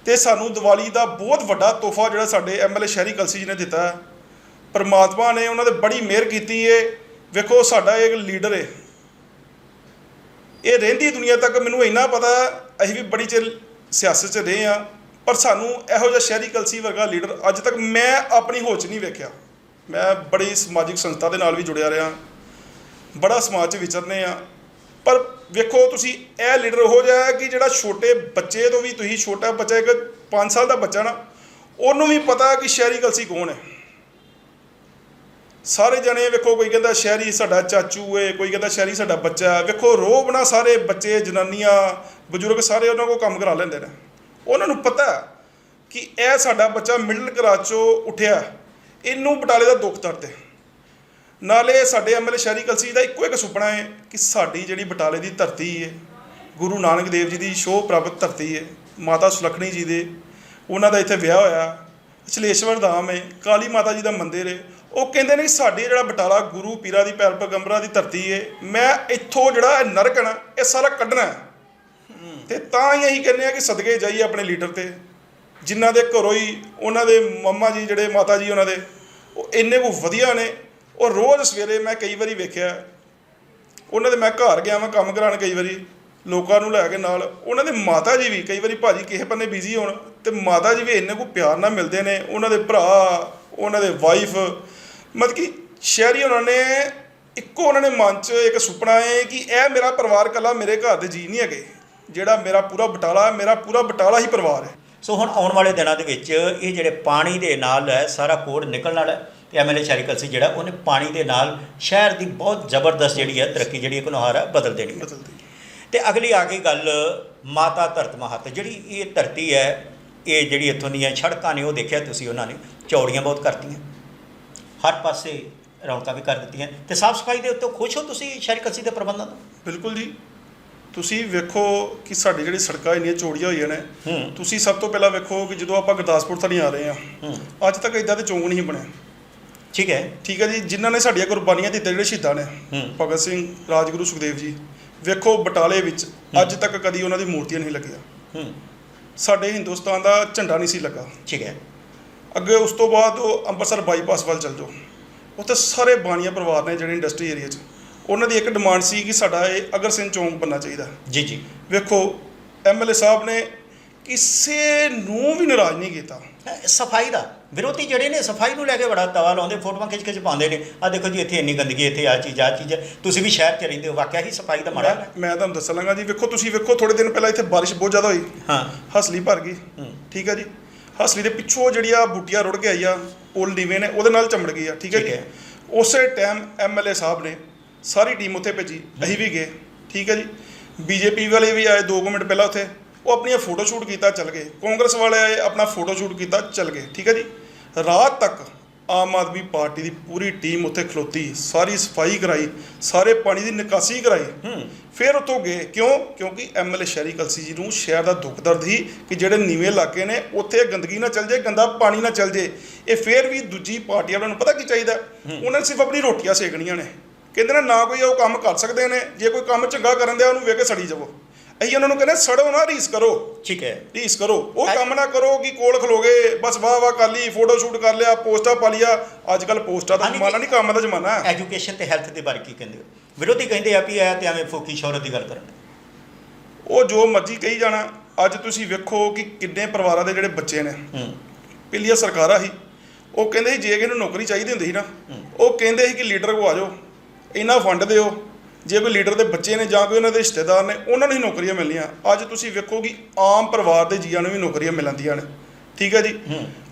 ਤੇ ਸਾਨੂੰ ਦੀਵਾਲੀ ਦਾ ਬਹੁਤ ਵੱਡਾ ਤੋਹਫਾ ਜਿਹੜਾ ਸਾਡੇ ਐਮਐਲਏ ਸ਼ਹਿਰੀ ਕਲਸੀ ਜੀ ਨੇ ਦਿੱਤਾ। ਪਰਮਾਤਮਾ ਨੇ ਉਹਨਾਂ ਦੇ ਬੜੀ ਮਿਹਰ ਕੀਤੀ ਏ। ਵੇਖੋ, ਸਾਡਾ ਇੱਕ ਲੀਡਰ ਏ। ਇਹ ਰਹਿੰਦੀ ਦੁਨੀਆ ਤੱਕ ਮੈਨੂੰ ਇੰਨਾ ਪਤਾ, ਅਸੀਂ ਵੀ ਬੜੀ ਚਿਰ ਸਿਆਸਤ 'ਚ ਰਹੇ ਆ ਪਰ ਸਾਨੂੰ ਇਹੋ ਜਿਹਾ ਸ਼ਹਿਰੀ ਕਲਸੀ ਵਰਗਾ ਲੀਡਰ ਅੱਜ ਤੱਕ ਮੈਂ ਆਪਣੀ ਹੋਚ ਨਹੀਂ ਵੇਖਿਆ। ਮੈਂ ਬੜੀ ਸਮਾਜਿਕ ਸੰਸਥਾ ਦੇ ਨਾਲ ਵੀ ਜੁੜਿਆ ਰਿਹਾ। ਬੜਾ ਸਮਾਜ 'ਚ ਵਿਚਰਨੇ ਆ ਪਰ ਵੇਖੋ, ਤੁਸੀਂ ਇਹ ਲੀਡਰ ਹੋ ਜਾਇਆ ਕਿ ਜਿਹੜਾ ਛੋਟੇ ਬੱਚੇ ਤੋਂ ਵੀ ਤੁਸੀਂ ਛੋਟਾ ਬੱਚਾ, ਇੱਕ 5 ਸਾਲ ਦਾ ਬੱਚਾ ਨਾ, ਉਹਨੂੰ ਵੀ ਪਤਾ ਕਿ ਸ਼ਹਿਰੀ ਕਲਸੀ ਕੌਣ ਹੈ। ਸਾਰੇ ਜਣੇ ਵੇਖੋ, ਕੋਈ ਕਹਿੰਦਾ ਸ਼ਹਿਰੀ ਸਾਡਾ ਚਾਚੂ ਏ, ਕੋਈ ਕਹਿੰਦਾ ਸ਼ਹਿਰੀ ਸਾਡਾ ਬੱਚਾ ਵੇਖੋ, ਰੋਬ ਨਾ ਸਾਰੇ ਬੱਚੇ, ਜਨਾਨੀਆਂ, ਬਜ਼ੁਰਗ ਸਾਰੇ ਉਹਨਾਂ ਕੋਲ ਕੰਮ ਕਰਾ ਲੈਂਦੇ ਨੇ। ਉਹਨਾਂ ਨੂੰ ਪਤਾ ਕਿ ਇਹ ਸਾਡਾ ਬੱਚਾ ਮਿਡਲ ਕਲਾਸ ਚੋਂ ਉੱਠਿਆ। ਇਹਨੂੰ ਬਟਾਲੇ ਦਾ ਦੁੱਖ ਦਰਦ ਹੈ ਨਾਲੇ ਸਾਡੇ ਐਮਐਲਏ ਸ਼ਹਿਰੀ ਕਲਸੀ ਦਾ ਇੱਕੋ ਇੱਕ ਸੁਪਨਾ ਹੈ ਕਿ ਸਾਡੀ ਜਿਹੜੀ ਬਟਾਲੇ ਦੀ ਧਰਤੀ ਹੈ ਗੁਰੂ ਨਾਨਕ ਦੇਵ ਜੀ ਦੀ ਸ਼ੋਅ ਪ੍ਰਾਪਤ ਧਰਤੀ ਹੈ ਮਾਤਾ ਸੁਲੱਖਣੀ ਜੀ ਦੇ, ਉਹਨਾਂ ਦਾ ਇੱਥੇ ਵਿਆਹ ਹੋਇਆ। ਛਲੇਸ਼ਵਰ ਧਾਮ ਹੈ ਕਾਲੀ ਮਾਤਾ ਜੀ ਦਾ ਮੰਦਿਰ ਹੈ ਉਹ ਕਹਿੰਦੇ ਨੇ ਕਿ ਸਾਡੇ ਜਿਹੜਾ ਬਟਾਲਾ ਗੁਰੂ ਪੀਰਾਂ ਦੀ ਪੈਰ ਪੈਗੰਬਰਾਂ ਦੀ ਧਰਤੀ ਹੈ ਮੈਂ ਇੱਥੋਂ ਜਿਹੜਾ ਇਹ ਨਰਕ ਹੈ ਨਾ, ਇਹ ਸਾਰਾ ਕੱਢਣਾ ਹੈ। ਤੇ ਤਾਂ ਹੀ ਅਸੀਂ ਕਹਿੰਦੇ ਆ ਕਿ ਸਦਕੇ ਜਾਈਏ ਆਪਣੇ ਲੀਡਰ ਤੇ, ਜਿਨ੍ਹਾਂ ਦੇ ਘਰੋਂ ਹੀ ਉਹਨਾਂ ਦੇ ਮੰਮਾ ਜੀ ਜਿਹੜੇ ਮਾਤਾ ਜੀ ਉਹਨਾਂ ਦੇ, ਉਹ ਇੰਨੇ ਕੋ ਵਧੀਆ ਨੇ। ਉਹ ਰੋਜ਼ ਸਵੇਰੇ ਮੈਂ ਕਈ ਵਾਰੀ ਵੇਖਿਆ, ਉਹਨਾਂ ਦੇ ਮੈਂ ਘਰ ਗਿਆ ਮੈਂ ਕੰਮ ਕਰਾਉਣ ਕਈ ਵਾਰੀ, ਲੋਕਾਂ ਨੂੰ ਲੈ ਕੇ ਨਾਲ, ਉਹਨਾਂ ਦੇ ਮਾਤਾ ਜੀ ਵੀ, ਕਈ ਵਾਰੀ ਭਾਜੀ ਕਿਸੇ ਪੰਨੇ ਬਿਜ਼ੀ ਹੋਣ, ਤੇ ਮਾਤਾ ਜੀ ਵੀ ਇੰਨੇ ਕੋ ਪਿਆਰ ਨਾਲ ਮਿਲਦੇ ਨੇ, ਉਹਨਾਂ ਦੇ ਭਰਾ, ਉਹਨਾਂ ਦੇ ਵਾਈਫ ਮਤਲਬ ਕਿ ਸ਼ਹਿਰੀ ਉਹਨਾਂ ਨੇ ਇੱਕੋ ਉਹਨਾਂ ਨੇ ਮਨ 'ਚ ਇੱਕ ਸੁਪਨਾ ਹੈ ਕਿ ਇਹ ਮੇਰਾ ਪਰਿਵਾਰ ਕੱਲਾ ਮੇਰੇ ਘਰ ਦੇ ਜੀ ਨਹੀਂ ਹੈਗੇ। ਜਿਹੜਾ ਮੇਰਾ ਪੂਰਾ ਬਟਾਲਾ ਮੇਰਾ ਪੂਰਾ ਬਟਾਲਾ ਹੀ ਪਰਿਵਾਰ ਹੈ। ਸੋ ਹੁਣ ਆਉਣ ਵਾਲੇ ਦਿਨਾਂ ਦੇ ਵਿੱਚ ਇਹ ਜਿਹੜੇ ਪਾਣੀ ਦੇ ਨਾਲ ਹੈ ਸਾਰਾ ਕੋਡ ਨਿਕਲਣ ਵਾਲਾ ਤੇ ਐਮਐਲਏ ਸ਼ਰੀਕਲ ਸੀ ਜਿਹੜਾ ਉਹਨੇ ਪਾਣੀ ਦੇ ਨਾਲ ਸ਼ਹਿਰ ਦੀ ਬਹੁਤ ਜ਼ਬਰਦਸਤ ਜਿਹੜੀ ਹੈ ਤਰੱਕੀ ਜਿਹੜੀ ਇੱਕ ਨੁਹਾਰ ਹੈ। ਬਦਲ ਦੇਣੀ ਹੈ। ਤੇ ਅਗਲੀ ਆ ਗਈ ਗੱਲ ਮਾਤਾ ਧਰਤ ਮਹਤ। ਜਿਹੜੀ ਇਹ ਧਰਤੀ ਹੈ ਇਹ ਜਿਹੜੀ ਇੱਥੋਂ ਦੀਆਂ ਸੜਕਾਂ ਨੇ ਉਹ ਦੇਖਿਆ ਤੁਸੀਂ ਉਹਨਾਂ ਨੇ? ਚੌੜੀਆਂ ਬਹੁਤ ਕਰਤੀਆਂ। ਹਰ ਪਾਸੇ ਰੌਣਕਾਂ ਵੀ ਕਰ ਦਿੱਤੀਆਂ। ਤੇ ਸਾਫ਼ ਸਫ਼ਾਈ ਦੇ ਉੱਤੇ ਖੁਸ਼ ਹੋ ਤੁਸੀਂ ਸ਼ਹਿਰੀ ਕਲਸੀ ਦੇ ਪ੍ਰਬੰਧਾਂ ਤੋਂ? ਬਿਲਕੁਲ ਜੀ। ਤੁਸੀਂ ਵੇਖੋ ਕਿ ਸਾਡੀ ਜਿਹੜੀ ਸੜਕਾਂ ਇੰਨੀਆਂ ਚੌੜੀਆਂ ਹੋਈਆਂ ਨੇ ਤੁਸੀਂ ਸਭ ਤੋਂ ਪਹਿਲਾਂ ਵੇਖੋ ਕਿ ਜਦੋਂ ਆਪਾਂ ਗੁਰਦਾਸਪੁਰ ਥਣੀ ਆ ਰਹੇ ਆ ਅੱਜ ਤੱਕ ਇਦਾਂ ਦੇ ਚੌਂਕ ਨਹੀਂ ਬਣੇ ਠੀਕ ਹੈ। ਠੀਕ ਹੈ ਜੀ ਜਿਨ੍ਹਾਂ ਨੇ ਸਾਡੀਆਂ ਕੁਰਬਾਨੀਆਂ ਦਿੱਤੀਆਂ ਜਿਹੜੇ ਸ਼ਹੀਦਾਂ ਨੇ ਭਗਤ ਸਿੰਘ ਰਾਜਗੁਰੂ ਸੁਖਦੇਵ ਜੀ ਵੇਖੋ ਬਟਾਲੇ ਵਿੱਚ ਅੱਜ ਤੱਕ ਕਦੀ ਉਹਨਾਂ ਦੀ ਮੂਰਤੀਆਂ ਨਹੀਂ ਲੱਗੀਆਂ। ਸਾਡੇ ਹਿੰਦੁਸਤਾਨ ਦਾ ਝੰਡਾ ਨਹੀਂ ਸੀ ਲੱਗਾ। ਠੀਕ ਹੈ। ਅੱਗੇ ਉਸ ਤੋਂ ਬਾਅਦ ਉਹ ਅੰਮ੍ਰਿਤਸਰ ਬਾਈਪਾਸ ਵੱਲ ਚੱਲ ਜਾਓ। ਉੱਥੇ ਸਾਰੇ ਬਾਣੀਆ ਪਰਿਵਾਰ ਨੇ ਜਿਹੜੇ ਇੰਡਸਟਰੀ ਏਰੀਆ 'ਚ ਉਹਨਾਂ ਦੀ ਇੱਕ ਡਿਮਾਂਡ ਸੀ ਕਿ ਸਾਡਾ ਇਹ ਅਗਰ ਸਿੰਘ ਚੌਂਕ ਬਣਨਾ ਚਾਹੀਦਾ। ਜੀ ਜੀ। ਵੇਖੋ ਐਮਐਲਏ ਸਾਹਿਬ ਨੇ ਕਿਸੇ ਨੂੰ ਵੀ ਨਾਰਾਜ਼ ਨਹੀਂ ਕੀਤਾ। ਸਫ਼ਾਈ ਦਾ ਵਿਰੋਧੀ ਜਿਹੜੇ ਨੇ ਸਫ਼ਾਈ ਨੂੰ ਲੈ ਕੇ ਬੜਾ ਤਵਾ ਲਾਉਂਦੇ ਫੋਟੋਆਂ ਖਿੱਚ ਖਿੱਚ ਪਾਉਂਦੇ ਨੇ। ਆ ਦੇਖੋ ਜੀ ਇੱਥੇ ਇੰਨੀ ਗੰਦਗੀ ਇੱਥੇ ਆ ਚੀਜ਼ ਆ ਚੀਜ਼। ਤੁਸੀਂ ਵੀ ਸ਼ਹਿਰ 'ਚ ਰਹਿੰਦੇ ਹੋ ਵਾਕਿਆ ਹੀ ਸਫ਼ਾਈ ਦਾ ਮਾੜਾ ਮੈਂ ਤੁਹਾਨੂੰ ਦੱਸਣ ਲੱਗਾ ਜੀ ਵੇਖੋ ਤੁਸੀਂ ਵੇਖੋ ਥੋੜੇ ਦਿਨ ਪਹਿਲਾਂ ਇੱਥੇ ਬਾਰਿਸ਼ ਬਹੁਤ ਜ਼ਿਆਦਾ ਹੋਈ। ਹਾਂ। ਹਸਲੀ ਭਰ ਗਈ। ਠੀਕ ਹੈ ਜੀ। ਹਸਲੀ ਦੇ ਪਿੱਛੋਂ ਜਿਹੜੀ ਆ ਬੁੱਟੀਆਂ ਰੁੜ ਕੇ ਆਈ ਆ ਪੁਲ ਨੀਵੇਂ ਨੇ ਉਹਦੇ ਨਾਲ ਚਮੜ ਗਈ ਆ ਠੀਕ ਹੈ ਜੀ? ਹੈ। ਉਸੇ ਟਾਈਮ ਐਮਐਲਏ ਸਾਹਿਬ ਨੇ ਸਾਰੀ ਟੀਮ ਉੱਥੇ ਭੇਜੀ ਅਸੀਂ ਵੀ ਗਏ ਠੀਕ ਹੈ ਜੀ? ਬੀਜੇਪੀ ਵਾਲੇ ਵੀ ਆਏ 2 ਮਿੰਟ ਪਹਿਲਾਂ ਉੱਥੇ ਉਹ ਆਪਣੀਆਂ ਫੋਟੋ ਸ਼ੂਟ ਕੀਤਾ ਚੱਲ ਗਏ। ਕਾਂਗਰਸ ਵਾਲੇ ਆਏ ਆਪਣਾ ਫੋਟੋ ਸ਼ੂਟ ਕੀਤਾ ਚੱਲ ਗਏ ਠੀਕ ਹੈ ਜੀ? ਰਾਤ ਤੱਕ ਆਮ ਆਦਮੀ ਪਾਰਟੀ ਦੀ ਪੂਰੀ ਟੀਮ ਉੱਥੇ ਖਲੋਤੀ ਸਾਰੀ ਸਫ਼ਾਈ ਕਰਾਈ ਸਾਰੇ ਪਾਣੀ ਦੀ ਨਿਕਾਸੀ ਕਰਾਈ। ਫਿਰ ਉੱਥੋਂ ਗਏ। ਕਿਉਂ? ਕਿਉਂਕਿ ਐਮਐਲਏ ਸ਼ਹਿਰੀ ਕਲਸੀ ਜੀ ਨੂੰ ਸ਼ਹਿਰ ਦਾ ਦੁੱਖ ਦਰਦ ਸੀ ਕਿ ਜਿਹੜੇ ਨੀਵੇਂ ਇਲਾਕੇ ਨੇ ਉੱਥੇ ਗੰਦਗੀ ਨਾ ਚੱਲ ਜੇ ਗੰਦਾ ਪਾਣੀ ਨਾ ਚੱਲ ਜੇ ਇਹ ਫਿਰ ਵੀ ਦੂਜੀ ਪਾਰਟੀ ਵਾਲਿਆਂ ਨੂੰ ਪਤਾ ਕੀ ਚਾਹੀਦਾ? ਉਹਨਾਂ ਨੇ ਸਿਰਫ ਆਪਣੀ ਰੋਟੀਆਂ ਸੇਕਣੀਆਂ ਨੇ। ਕਹਿੰਦੇ ਨੇ ਨਾ ਕੋਈ ਉਹ ਕੰਮ ਕਰ ਸਕਦੇ ਨੇ। ਜੇ ਕੋਈ ਕੰਮ ਚੰਗਾ ਕਰਨ ਦਿਆ ਉਹਨੂੰ ਵੇਖ ਕੇ ਸੜੀ ਜਾਵੋ। ਅਸੀਂ ਉਹਨਾਂ ਨੂੰ ਕਹਿੰਦੇ ਸੜੋ ਨਾ ਰੀਸ ਕਰੋ। ਠੀਕ ਹੈ। ਰੀਸ ਕਰੋ। ਉਹ ਕੰਮ ਨਾ ਕਰੋ ਕਿ ਕੋਲ ਖਲੋਗੇ ਬਸ ਵਾਹ ਵਾਹ ਕਰ ਲਈ ਫੋਟੋ ਸ਼ੂਟ ਕਰ ਲਿਆ ਪੋਸਟਾਂ ਪਾ ਲਿਆ ਅੱਜ ਕੱਲ ਪੋਸਟਾਂ ਦਾ ਜ਼ਮਾਨਾ ਨਹੀਂ ਕੰਮ ਦਾ ਜ਼ਮਾਨਾ। ਹੈ ਐਜੂਕੇਸ਼ਨ ਤੇ ਹੈਲਥ ਦੇ ਬਾਰੇ ਕੀ ਕਹਿੰਦੇ ਹੋ? ਵਿਰੋਧੀ ਕਹਿੰਦੇ ਆ ਵੀ ਇਹ ਤੇ ਐਵੇਂ ਫੋਕੀ ਸ਼ੌਹਰਤ ਦੀ ਗੱਲ ਕਰਨ। ਉਹ ਜੋ ਮਰਜ਼ੀ ਕਹੀ ਜਾਣਾ ਅੱਜ ਤੁਸੀਂ ਵੇਖੋ ਕਿ ਕਿੰਨੇ ਪਰਿਵਾਰਾਂ ਦੇ ਜਿਹੜੇ ਬੱਚੇ ਨੇ। ਹੂੰ। ਪਿਛਲੀਆਂ ਸਰਕਾਰਾਂ ਸੀ। ਉਹ ਕਹਿੰਦੇ ਸੀ ਜੇ ਕਿਸੇ ਨੂੰ ਨੌਕਰੀ ਚਾਹੀਦੀ ਹੁੰਦੀ ਸੀ ਨਾ ਉਹ ਕਹਿੰਦੇ ਸੀ ਕਿ ਲੀਡਰ ਕੋ ਆ ਜਾਓ ਇਹਨਾਂ ਫੰਡ ਦਿਓ ਜੇ ਕੋਈ ਲੀਡਰ ਦੇ ਬੱਚੇ ਨੇ ਜਾਂ ਕੋਈ ਉਹਨਾਂ ਦੇ ਰਿਸ਼ਤੇਦਾਰ ਨੇ ਉਹਨਾਂ ਨੂੰ ਹੀ ਨੌਕਰੀਆਂ ਮਿਲਣੀਆਂ। ਅੱਜ ਤੁਸੀਂ ਵੇਖੋ ਕਿ ਆਮ ਪਰਿਵਾਰ ਦੇ ਜੀਆਂ ਨੂੰ ਵੀ ਨੌਕਰੀਆਂ ਮਿਲਣਦੀਆਂ ਨੇ। ਠੀਕ ਹੈ ਜੀ?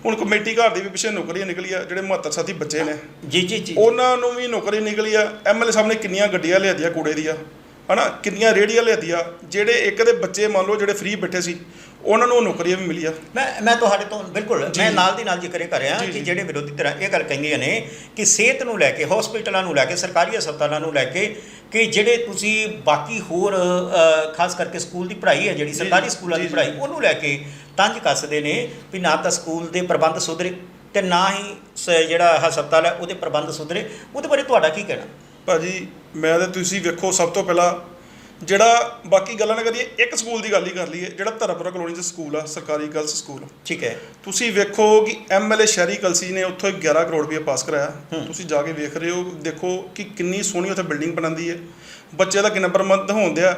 ਹੁਣ ਕਮੇਟੀ ਘਰ ਦੀ ਵੀ ਪਿੱਛੇ ਨੌਕਰੀਆਂ ਨਿਕਲੀਆਂ ਜਿਹੜੇ ਮਹੱਤਰ ਸਾਥੀ ਬੱਚੇ ਨੇ। ਜੀ ਜੀ ਜੀ। ਉਹਨਾਂ ਨੂੰ ਵੀ ਨੌਕਰੀ ਨਿਕਲੀ ਆ। ਐਮਐਲਏ ਸਾਹਿਬ ਨੇ ਕਿੰਨੀਆਂ ਗੱਡੀਆਂ ਲਿਆਦੀਆਂ ਕੂੜੇ ਦੀਆਂ। ਹਨਾ ਕਿੰਨੀਆਂ ਰੇੜੀਆਂ ਲਿਆਦੀਆਂ ਜਿਹੜੇ ਇੱਕ ਦੇ ਬੱਚੇ ਮੰਨ ਲਓ ਜਿਹੜੇ ਫ੍ਰੀ ਬੈਠੇ ਸੀ ਉਹਨਾਂ ਨੂੰ ਨੌਕਰੀਆਂ ਵੀ ਮਿਲੀਆਂ ਮੈਂ ਮੈਂ ਤੁਹਾਡੇ ਤੋਂ ਬਿਲਕੁਲ। ਮੈਂ ਨਾਲ ਦੀ ਨਾਲ ਜ਼ਿਕਰ ਕਰ ਰਿਹਾ ਕਿ। ਜਿਹੜੇ ਵਿਰੋਧੀ ਧਿਰਾਂ ਇਹ ਗੱਲ ਕਹਿੰਦੀਆਂ ਨੇ ਕਿ ਸਿਹਤ ਨੂੰ ਲੈ ਕੇ ਹਸਪੀਟਲਾਂ ਨੂੰ ਲੈ ਕੇ ਸਰਕਾਰੀ ਹਸਪਤਾਲਾਂ ਨੂੰ ਲੈ ਕੇ ਕਿ ਜਿਹੜੇ ਤੁਸੀਂ ਬਾਕੀ ਹੋਰ ਖਾਸ ਕਰਕੇ ਸਕੂਲ ਦੀ ਪੜ੍ਹਾਈ ਹੈ ਜਿਹੜੀ ਸਰਕਾਰੀ ਸਕੂਲਾਂ ਦੀ ਪੜ੍ਹਾਈ ਉਹਨੂੰ ਲੈ ਕੇ ਤੰਜ ਕੱਸਦੇ ਨੇ ਵੀ ਨਾ ਤਾਂ ਸਕੂਲ ਦੇ ਪ੍ਰਬੰਧ ਸੁਧਰੇ ਤੇ ਨਾ ਹੀ ਜਿਹੜਾ ਹਸਪਤਾਲ ਹੈ ਉਹਦੇ ਪ੍ਰਬੰਧ ਸੁਧਰੇ ਉਹਦੇ ਬਾਰੇ ਤੁਹਾਡਾ ਕੀ ਕਹਿਣਾ ਭਾਜੀ ਮੈਂ ਤਾਂ ਤੁਸੀਂ ਵੇਖੋ ਸਭ ਤੋਂ ਪਹਿਲਾਂ ਜਿਹੜਾ ਬਾਕੀ ਗੱਲਾਂ ਨਾ ਕਰੀਏ ਇੱਕ ਸਕੂਲ ਦੀ ਗੱਲ ਹੀ ਕਰ ਲਈਏ ਜਿਹੜਾ ਧਰਮਪੁਰਾ ਕਲੋਨੀ 'ਚ ਸਕੂਲ ਆ ਸਰਕਾਰੀ ਗਰਲਸ ਸਕੂਲ ਠੀਕ ਹੈ। ਤੁਸੀਂ ਵੇਖੋ ਕਿ ਐਮਐਲਏ ਸ਼ਹਿਰੀ ਕਲਸੀ ਨੇ ਉੱਥੋਂ 11 ਕਰੋੜ ਰੁਪਏ ਪਾਸ ਕਰਾਇਆ। ਤੁਸੀਂ ਜਾ ਕੇ ਵੇਖ ਰਹੇ ਹੋ ਦੇਖੋ ਕਿ ਕਿੰਨੀ ਸੋਹਣੀ ਉੱਥੇ ਬਿਲਡਿੰਗ ਬਣਾਉਂਦੀ ਹੈ। ਬੱਚੇ ਦਾ ਕਿੰਨਾ ਪ੍ਰਬੰਧ ਹੁੰਦਿਆ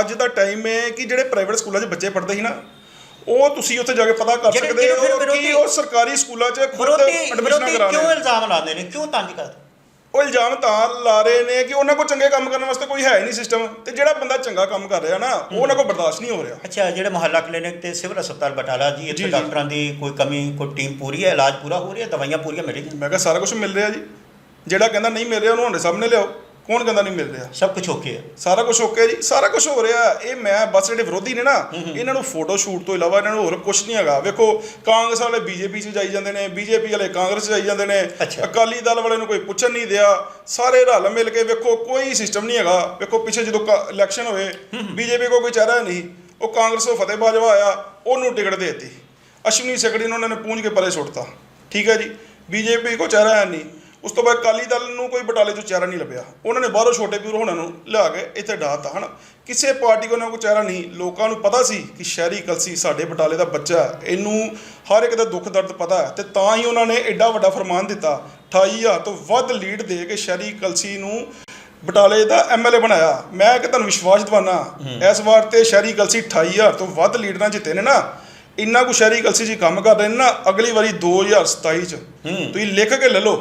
ਅੱਜ ਦਾ ਟਾਈਮ ਹੈ ਕਿ ਜਿਹੜੇ ਪ੍ਰਾਈਵੇਟ ਸਕੂਲਾਂ 'ਚ ਬੱਚੇ ਪੜ੍ਹਦੇ ਸੀ ਨਾ ਉਹ ਤੁਸੀਂ ਉੱਥੇ ਜਾ ਕੇ ਪਤਾ ਕਰ ਸਕਦੇ ਹੋ ਕਿ ਉਹ ਸਰਕਾਰੀ ਸਕੂਲਾਂ 'ਚ ਖੁਦ ਐਡਮਿਸ਼ਨ ਵਿਰੋਧੀ ਕਰਾ ਕਿਉਂ ਇਲਜ਼ਾਮ ਲਾਉਂਦੇ ਨੇ? ਕਿਉਂ ਤੰਜ ਕਰਦੇ? ਉਹ ਇਲਜ਼ਾਮ ਤਾਂ ਲਾ ਰਹੇ ਨੇ ਕਿ ਉਹਨਾਂ ਕੋਲ ਚੰਗੇ ਕੰਮ ਕਰਨ ਵਾਸਤੇ ਕੋਈ ਹੈ ਹੀ ਨਹੀਂ ਸਿਸਟਮ ਤੇ ਜਿਹੜਾ ਬੰਦਾ ਚੰਗਾ ਕੰਮ ਕਰ ਰਿਹਾ ਨਾ ਉਹ ਉਹਨਾਂ ਕੋਲ ਬਰਦਾਸ਼ਤ ਨਹੀਂ ਹੋ ਰਿਹਾ। ਅੱਛਾ ਜਿਹੜੇ ਮੁਹੱਲਾ ਕਲੀਨਿਕ ਤੇ ਸਿਵਲ ਹਸਪਤਾਲ ਬਟਾਲਾ ਜੀ ਇੱਥੇ। ਡਾਕਟਰਾਂ ਦੀ ਕੋਈ ਕਮੀ ਕੋਈ ਟੀਮ ਪੂਰੀ ਹੈ ਇਲਾਜ ਪੂਰਾ ਹੋ ਰਿਹਾ ਦਵਾਈਆਂ ਪੂਰੀਆਂ ਮਿਲ ਰਹੀਆਂ? ਮੈਂ ਕਿਹਾ ਸਾਰਾ ਕੁਝ ਮਿਲ ਰਿਹਾ ਜੀ। ਜਿਹੜਾ ਕਹਿੰਦਾ ਨਹੀਂ ਮਿਲ ਰਿਹਾ ਉਹਨੂੰ ਸਾਡੇ ਸਾਹਮਣੇ ਲਿਆਓ। ਕੌਣ ਕਹਿੰਦਾ ਨਹੀਂ ਮਿਲ ਰਿਹਾ? ਸਭ ਕੁਝ ਓਕੇ ਹੈ ਸਾਰਾ ਕੁਝ ਓਕੇ ਜੀ ਸਾਰਾ ਕੁਝ ਹੋ ਰਿਹਾ। ਇਹ ਮੈਂ ਬਸ ਜਿਹੜੇ ਵਿਰੋਧੀ ਨੇ ਨਾ ਇਹਨਾਂ ਨੂੰ ਫੋਟੋ ਸ਼ੂਟ ਤੋਂ ਇਲਾਵਾ ਇਹਨਾਂ ਨੂੰ ਹੋਰ ਕੁਝ ਨਹੀਂ ਹੈਗਾ। ਵੇਖੋ ਕਾਂਗਰਸ ਵਾਲੇ ਬੀਜੇਪੀ 'ਚ ਜਾਈ ਜਾਂਦੇ ਨੇ ਬੀਜੇਪੀ ਵਾਲੇ ਕਾਂਗਰਸ 'ਚ ਜਾਈ ਜਾਂਦੇ ਨੇ। ਅਕਾਲੀ ਦਲ ਵਾਲੇ ਨੂੰ ਕੋਈ ਪੁੱਛਣ ਨਹੀਂ ਦਿਆ। ਸਾਰੇ ਰਲ ਮਿਲ ਕੇ ਵੇਖੋ ਕੋਈ ਸਿਸਟਮ ਨਹੀਂ ਹੈਗਾ। ਵੇਖੋ ਪਿੱਛੇ ਜਦੋਂ ਇਲੈਕਸ਼ਨ ਹੋਏ ਬੀਜੇਪੀ ਕੋ ਕੋਈ ਚਿਹਰਾ ਨਹੀਂ। ਉਹ ਕਾਂਗਰਸ ਤੋਂ ਫਤਿਹ ਬਾਜਵਾ ਆਇਆ ਉਹਨੂੰ ਟਿਕਟ ਦੇ ਦਿੱਤੀ। ਅਸ਼ਵਨੀ ਸੈਕੜੀ ਨੂੰ ਉਹਨਾਂ ਨੇ ਪੂੰਝ ਕੇ ਪਰੇ ਸੁੱਟਤਾ। ਠੀਕ ਹੈ ਜੀ? ਬੀਜੇਪੀ ਕੋ ਚਿਹਰਾ ਨਹੀਂ। ਉਸ ਤੋਂ ਬਾਅਦ ਅਕਾਲੀ ਦਲ ਨੂੰ ਕੋਈ ਬਟਾਲੇ ਤੋਂ ਚਿਹਰਾ ਨਹੀਂ ਲੱਭਿਆ। ਉਹਨਾਂ ਨੇ ਬਾਹਰੋਂ ਛੋਟੇ ਵੀਰ ਹੋਣਾ ਨੂੰ ਲਿਆ ਕੇ ਇੱਥੇ ਡਾਤਾ ਹਨ? ਕਿਸੇ ਪਾਰਟੀ ਕੋਲ ਨਾ ਕੋਈ ਚਿਹਰਾ ਨਹੀਂ। ਲੋਕਾਂ ਨੂੰ ਪਤਾ ਸੀ ਕਿ ਸ਼ਹਿਰੀ ਕਲਸੀ ਸਾਡੇ ਬਟਾਲੇ ਦਾ ਬੱਚਾ ਇਹਨੂੰ ਹਰ ਇੱਕ ਦਾ ਦੁੱਖ ਦਰਦ ਪਤਾ ਹੈ ਤੇ ਤਾਂ ਹੀ ਉਹਨਾਂ ਨੇ ਐਡਾ ਵੱਡਾ ਫਰਮਾਨ ਦਿੱਤਾ 28000 ਤੋਂ ਵੱਧ ਲੀਡ ਦੇ ਕੇ ਸ਼ਹਿਰੀ ਕਲਸੀ ਨੂੰ ਬਟਾਲੇ ਦਾ ਐਮਐਲਏ ਬਣਾਇਆ। ਮੈਂ ਕਿ ਤੁਹਾਨੂੰ ਵਿਸ਼ਵਾਸ ਦਿਵਾਨਾ ਇਸ ਵਾਰ ਤੇ ਸ਼ਹਿਰੀ ਕਲਸੀ 28000 ਤੋਂ ਵੱਧ ਲੀਡ ਨਾਲ ਜਿੱਤੇ ਨੇ ਨਾ। ਇੰਨਾ ਕੁ ਸ਼ਹਿਰੀ ਕਲਸੀ ਜੀ ਕੰਮ ਕਰ ਰਹੇ ਨੇ ਨਾ ਅਗਲੀ ਵਾਰੀ 2027 ਚ। ਤੁਸੀਂ ਲਿਖ ਕੇ ਲੈ ਲਓ।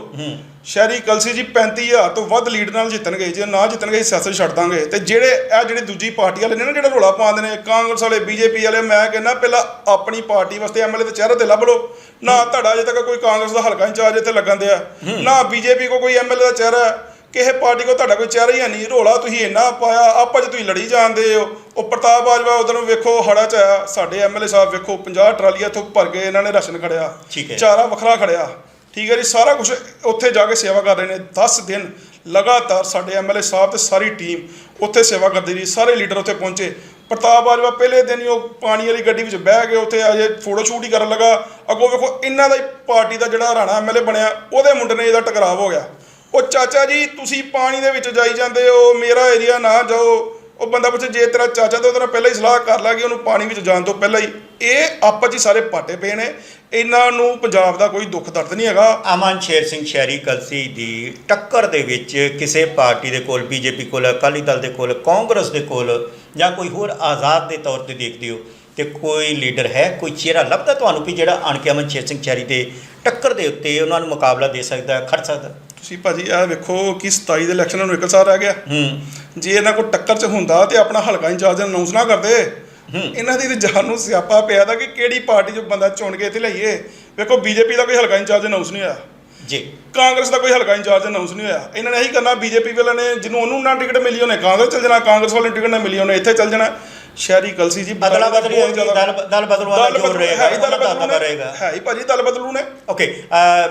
ਸ਼ਹਿਰੀ ਕਲਸੀ ਜੀ 35000 ਤੋਂ ਵੱਧ ਲੀਡ ਨਾਲ ਜਿੱਤਣਗੇ ਜੇ ਨਾ ਜਿੱਤਣਗੇ ਸਿਆਸਤ ਛੱਡ ਦਾਂਗੇ। ਤੇ ਜਿਹੜੇ ਇਹ ਜਿਹੜੇ ਦੂਜੀ ਪਾਰਟੀ ਵਾਲੇ ਨੇ ਨਾ ਜਿਹੜੇ ਰੋਲਾ ਪਾਉਂਦੇ ਨੇ ਕਾਂਗਰਸ ਵਾਲੇ ਬੀਜੇਪੀ ਵਾਲੇ ਮੈਂ ਕਹਿੰਦਾ ਪਹਿਲਾਂ ਆਪਣੀ ਪਾਰਟੀ ਵਾਸਤੇ ਐਮਐਲਏ ਦੇ ਚਿਹਰੇ ਤੇ ਲੱਭ ਲਓ। ਨਾ ਤੁਹਾਡਾ ਅਜੇ ਤੱਕ ਕੋਈ ਕਾਂਗਰਸ ਦਾ ਹਲਕਾ ਇੰਚਾਰਜ ਇੱਥੇ ਲੱਗਣ ਦਿਆ। ਨਾ ਬੀਜੇਪੀ ਕੋ ਕੋਈ ਐਮਐਲਏ ਦਾ ਚਿਹਰਾ। ਕਿਸੇ ਪਾਰਟੀ ਕੋ ਤੁਹਾਡਾ ਕੋਈ ਚਿਹਰਾ ਹੀ ਨਹੀਂ। ਰੋਲਾ ਤੁਸੀਂ ਇੰਨਾ ਪਾਇਆ ਆਪਸ 'ਚ ਤੁਸੀਂ ਲੜੀ ਜਾਂਦੇ ਹੋ। ਉਹ ਪ੍ਰਤਾਪ ਬਾਜਵਾ ਉਧਰ ਨੂੰ ਵੇਖੋ ਹੜਾ ਚ ਆਇਆ। ਸਾਡੇ ਐਮਐਲਏ ਸਾਹਿਬ ਵੇਖੋ 50 ਟਰਾਲੀਆਂ ਤੋਂ ਭਰ ਕੇ ਇਹਨਾਂ ਨੇ ਰਾਸ਼ਨ ਖੜਿਆ। ਚਾਰਾ ਵੱਖਰਾ ਖੜਿਆ। ਠੀਕ ਹੈ ਜੀ, ਸਾਰਾ ਕੁਝ ਉੱਥੇ ਜਾ ਕੇ ਸੇਵਾ ਕਰ ਰਹੇ ਨੇ। 10 ਦਿਨ ਲਗਾਤਾਰ ਸਾਡੇ ਐਮਐਲਏ ਸਾਹਿਬ ਤੇ ਸਾਰੀ ਟੀਮ ਉੱਥੇ ਸੇਵਾ ਕਰਦੀ ਰਹੀ, ਸਾਰੇ ਲੀਡਰ ਉੱਥੇ ਪਹੁੰਚੇ। ਪ੍ਰਤਾਪ ਬਾਜਵਾ ਪਹਿਲੇ ਦਿਨ ਹੀ ਉਹ ਪਾਣੀ ਵਾਲੀ ਗੱਡੀ ਵਿੱਚ ਬਹਿ ਕੇ ਉੱਥੇ ਅਜੇ ਫੋਟੋ ਸ਼ੂਟ ਹੀ ਕਰਨ ਲੱਗਾ। ਅੱਗੋਂ ਵੇਖੋ, ਇਹਨਾਂ ਦਾ ਹੀ ਪਾਰਟੀ ਦਾ ਜਿਹੜਾ ਹਰਿਆਣਾ ਐਮਐਲਏ ਬਣਿਆ, ਉਹਦੇ ਮੁੰਡੇ ਨੇ ਇਹਦਾ ਟਕਰਾਅ ਹੋ ਗਿਆ। ਉਹ ਚਾਚਾ ਜੀ, ਤੁਸੀਂ ਪਾਣੀ ਦੇ ਵਿੱਚ ਜਾਈ ਜਾਂਦੇ ਹੋ, ਮੇਰਾ ਏਰੀਆ ਨਾ ਜਾਓ। ਉਹ ਬੰਦਾ ਪੁੱਛੇ, ਜੇ ਤੇਰਾ ਚਾਚਾ ਤੇ ਉਹਦੇ ਨਾਲ ਪਹਿਲਾਂ ਹੀ ਸਲਾਹ ਕਰ ਲਾ ਕਿ ਉਹਨੂੰ ਪਾਣੀ ਵਿੱਚ ਜਾਣ ਤੋਂ ਪਹਿਲਾਂ ਹੀ ਇਹ ਆਪਸ 'ਚ ਹੀ ਸਾਰੇ ਪਾਟੇ ਪਏ ਨੇ। ਇਹਨਾਂ ਨੂੰ ਪੰਜਾਬ ਦਾ ਕੋਈ ਦੁੱਖ ਦਰਦ ਨਹੀਂ ਹੈਗਾ। ਅਮਨ ਸ਼ੇਰ ਸਿੰਘ ਸ਼ਹਿਰੀ ਕਲਸੀ ਦੀ ਟੱਕਰ ਦੇ ਵਿੱਚ ਕਿਸੇ ਪਾਰਟੀ ਦੇ ਕੋਲ ਬੀਜੇਪੀ ਕੋਲ ਅਕਾਲੀ ਦਲ ਦੇ ਕੋਲ ਕਾਂਗਰਸ ਦੇ ਕੋਲ ਜਾਂ ਕੋਈ ਹੋਰ ਆਜ਼ਾਦ ਦੇ ਤੌਰ ਤੇ ਦੇਖਦੇ ਹੋ ਤੇ ਕੋਈ ਲੀਡਰ ਹੈ ਕੋਈ ਚਿਹਰਾ ਲੱਭਦਾ ਤੁਹਾਨੂੰ ਵੀ ਜਿਹੜਾ ਆਣ ਕੇ ਅਮਨ ਸ਼ੇਰ ਸਿੰਘ ਸ਼ਹਿਰੀ ਦੇ ਟੱਕਰ ਦੇ ਉੱਤੇ ਉਹਨਾਂ ਨੂੰ ਮੁਕਾਬਲਾ ਦੇ ਸਕਦਾ ਖੜ ਸਕਦਾ? ਤੁਸੀਂ ਭਾਜੀ ਇਹ ਵੇਖੋ ਕਿ 27 ਦੇ ਇਲੈਕਸ਼ਨਾਂ ਨੂੰ ਇੱਕ ਸਾਲ ਰਹਿ ਗਿਆ। ਹੂੰ। ਜੇ ਇਹਨਾਂ ਕੋਲ ਟੱਕਰ 'ਚ ਹੁੰਦਾ ਤੇ ਆਪਣਾ ਹਲਕਾ ਇੰਚਾਰਜ ਅਨਾਉਂਸ ਨਾ ਕਰਦੇ। ਇਹਨਾਂ ਦੀ ਜਾਨ ਨੂੰ ਸਿਆਪਾ ਪਿਆ ਦਾ ਕਿ ਕਿਹੜੀ ਪਾਰਟੀ 'ਚ ਬੰਦਾ ਚੁਣ ਕੇ ਇੱਥੇ ਲਈਏ ਵੇਖੋ ਬੀਜੇਪੀ ਦਾ ਕੋਈ ਹਲਕਾ ਇੰਚਾਰਜ ਅਨਾਉਂਸ ਨਹੀਂ ਹੋਇਆ ਜੀ ਕਾਂਗਰਸ ਦਾ ਕੋਈ ਹਲਕਾ ਇੰਚਾਰਜ ਅਨਾਉਂਸ ਨਹੀਂ ਹੋਇਆ ਇਹਨਾਂ ਨੇ ਇਹੀ ਕਰਨਾ ਬੀਜੇਪੀ ਵਾਲਿਆਂ ਨੇ ਜਿਹਨੂੰ ਉਹਨੂੰ ਨਾ ਟਿਕਟ ਮਿਲੀ ਉਹਨੇ ਕਾਂਗਰਸ ਚਲ ਜਾਣਾ ਕਾਂਗਰਸ ਵਾਲੇ ਨੂੰ ਟਿਕਟ ਨਾ ਮਿਲੀ ਉਹਨੇ ਇੱਥੇ ਚਲ ਜਾਣਾ ਸ਼ਹਿਰੀ ਕਲਸੀ ਜੀ ਬਦਲਾ ਬਦਲੀ ਦਲ- ਦਲ ਬਦਲੂ ਵਾਲਾ ਜ਼ੋਰ ਰਹੇਗਾ, ਦਲ ਬਦਲੂ। ਰਹੇਗਾ। ਹੈ ਹੀ ਭਾਜੀ ਦਲ ਬਦਲੂ ਨੇ ਓਕੇ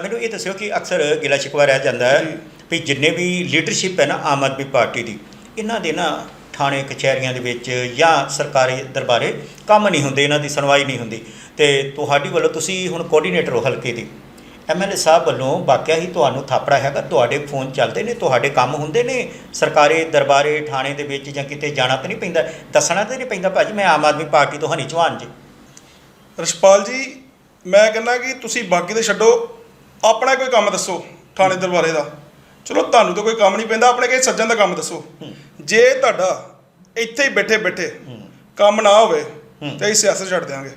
ਮੈਨੂੰ ਇਹ ਦੱਸਿਓ ਕਿ ਅਕਸਰ ਗਿਲਾ ਸ਼ਿਕਵਾ ਰਹਿ ਜਾਂਦਾ ਹੈ। ਵੀ ਜਿੰਨੇ ਵੀ ਲੀਡਰਸ਼ਿਪ ਹੈ ਨਾ ਆਮ ਆਦਮੀ ਪਾਰਟੀ ਦੀ ਇਹਨਾਂ ਦੇ ਨਾ ਥਾਣੇ, ਕਚਹਿਰੀਆਂ ਦੇ ਵਿੱਚ ਜਾਂ ਸਰਕਾਰੀ ਦਰਬਾਰੇ ਕੰਮ ਨਹੀਂ ਹੁੰਦੇ, ਇਹਨਾਂ ਦੀ ਸੁਣਵਾਈ ਨਹੀਂ ਹੁੰਦੀ। ਤੇ ਤੁਹਾਡੀ ਵੱਲੋਂ ਤੁਸੀਂ ਹੁਣ ਕੋਆਰਡੀਨੇਟਰ ਹੋ ਹਲਕੇ ਦੇ। ਐਮਐਲਏ ਸਾਹਿਬ ਵੱਲੋਂ ਵਾਕਿਆ ਹੀ ਤੁਹਾਨੂੰ ਥਾਪੜਾ ਹੈਗਾ, ਤੁਹਾਡੇ ਫੋਨ ਚੱਲਦੇ ਨੇ, ਤੁਹਾਡੇ ਕੰਮ ਹੁੰਦੇ ਨੇ, ਸਰਕਾਰੀ ਦਰਬਾਰੇ, ਥਾਣੇ ਦੇ ਵਿੱਚ ਜਾਂ ਕਿਤੇ ਜਾਣਾ ਤਾਂ ਨਹੀਂ ਪੈਂਦਾ? ਦੱਸਣਾ ਤਾਂ ਨਹੀਂ ਪੈਂਦਾ ਭਾਜੀ, ਮੈਂ ਆਮ ਆਦਮੀ ਪਾਰਟੀ ਤੋਂ ਹਨੀ ਚੌਹਾਨ ਜੀ। ਰਸ਼ਪਾਲ ਜੀ, ਮੈਂ ਕਹਿੰਦਾ ਕਿ ਤੁਸੀਂ ਬਾਕੀ ਦੇ ਛੱਡੋ, ਆਪਣਾ ਕੋਈ ਕੰਮ ਦੱਸੋ ਥਾਣੇ ਦਰਬਾਰੇ ਦਾ। ਚਲੋ ਤੁਹਾਨੂੰ ਤਾਂ ਕੋਈ ਕੰਮ ਨਹੀਂ ਪੈਂਦਾ ਆਪਣੇ ਕਿਸੇ ਸੱਜਣ ਦਾ ਕੰਮ ਦੱਸੋ। ਜੇ ਤੁਹਾਡਾ ਇੱਥੇ ਹੀ ਬੈਠੇ ਬੈਠੇ ਕੰਮ ਨਾ ਹੋਵੇ। ਤੇ ਅਸੀਂ ਸਿਆਸਤ ਛੱਡ ਦਿਆਂਗੇ।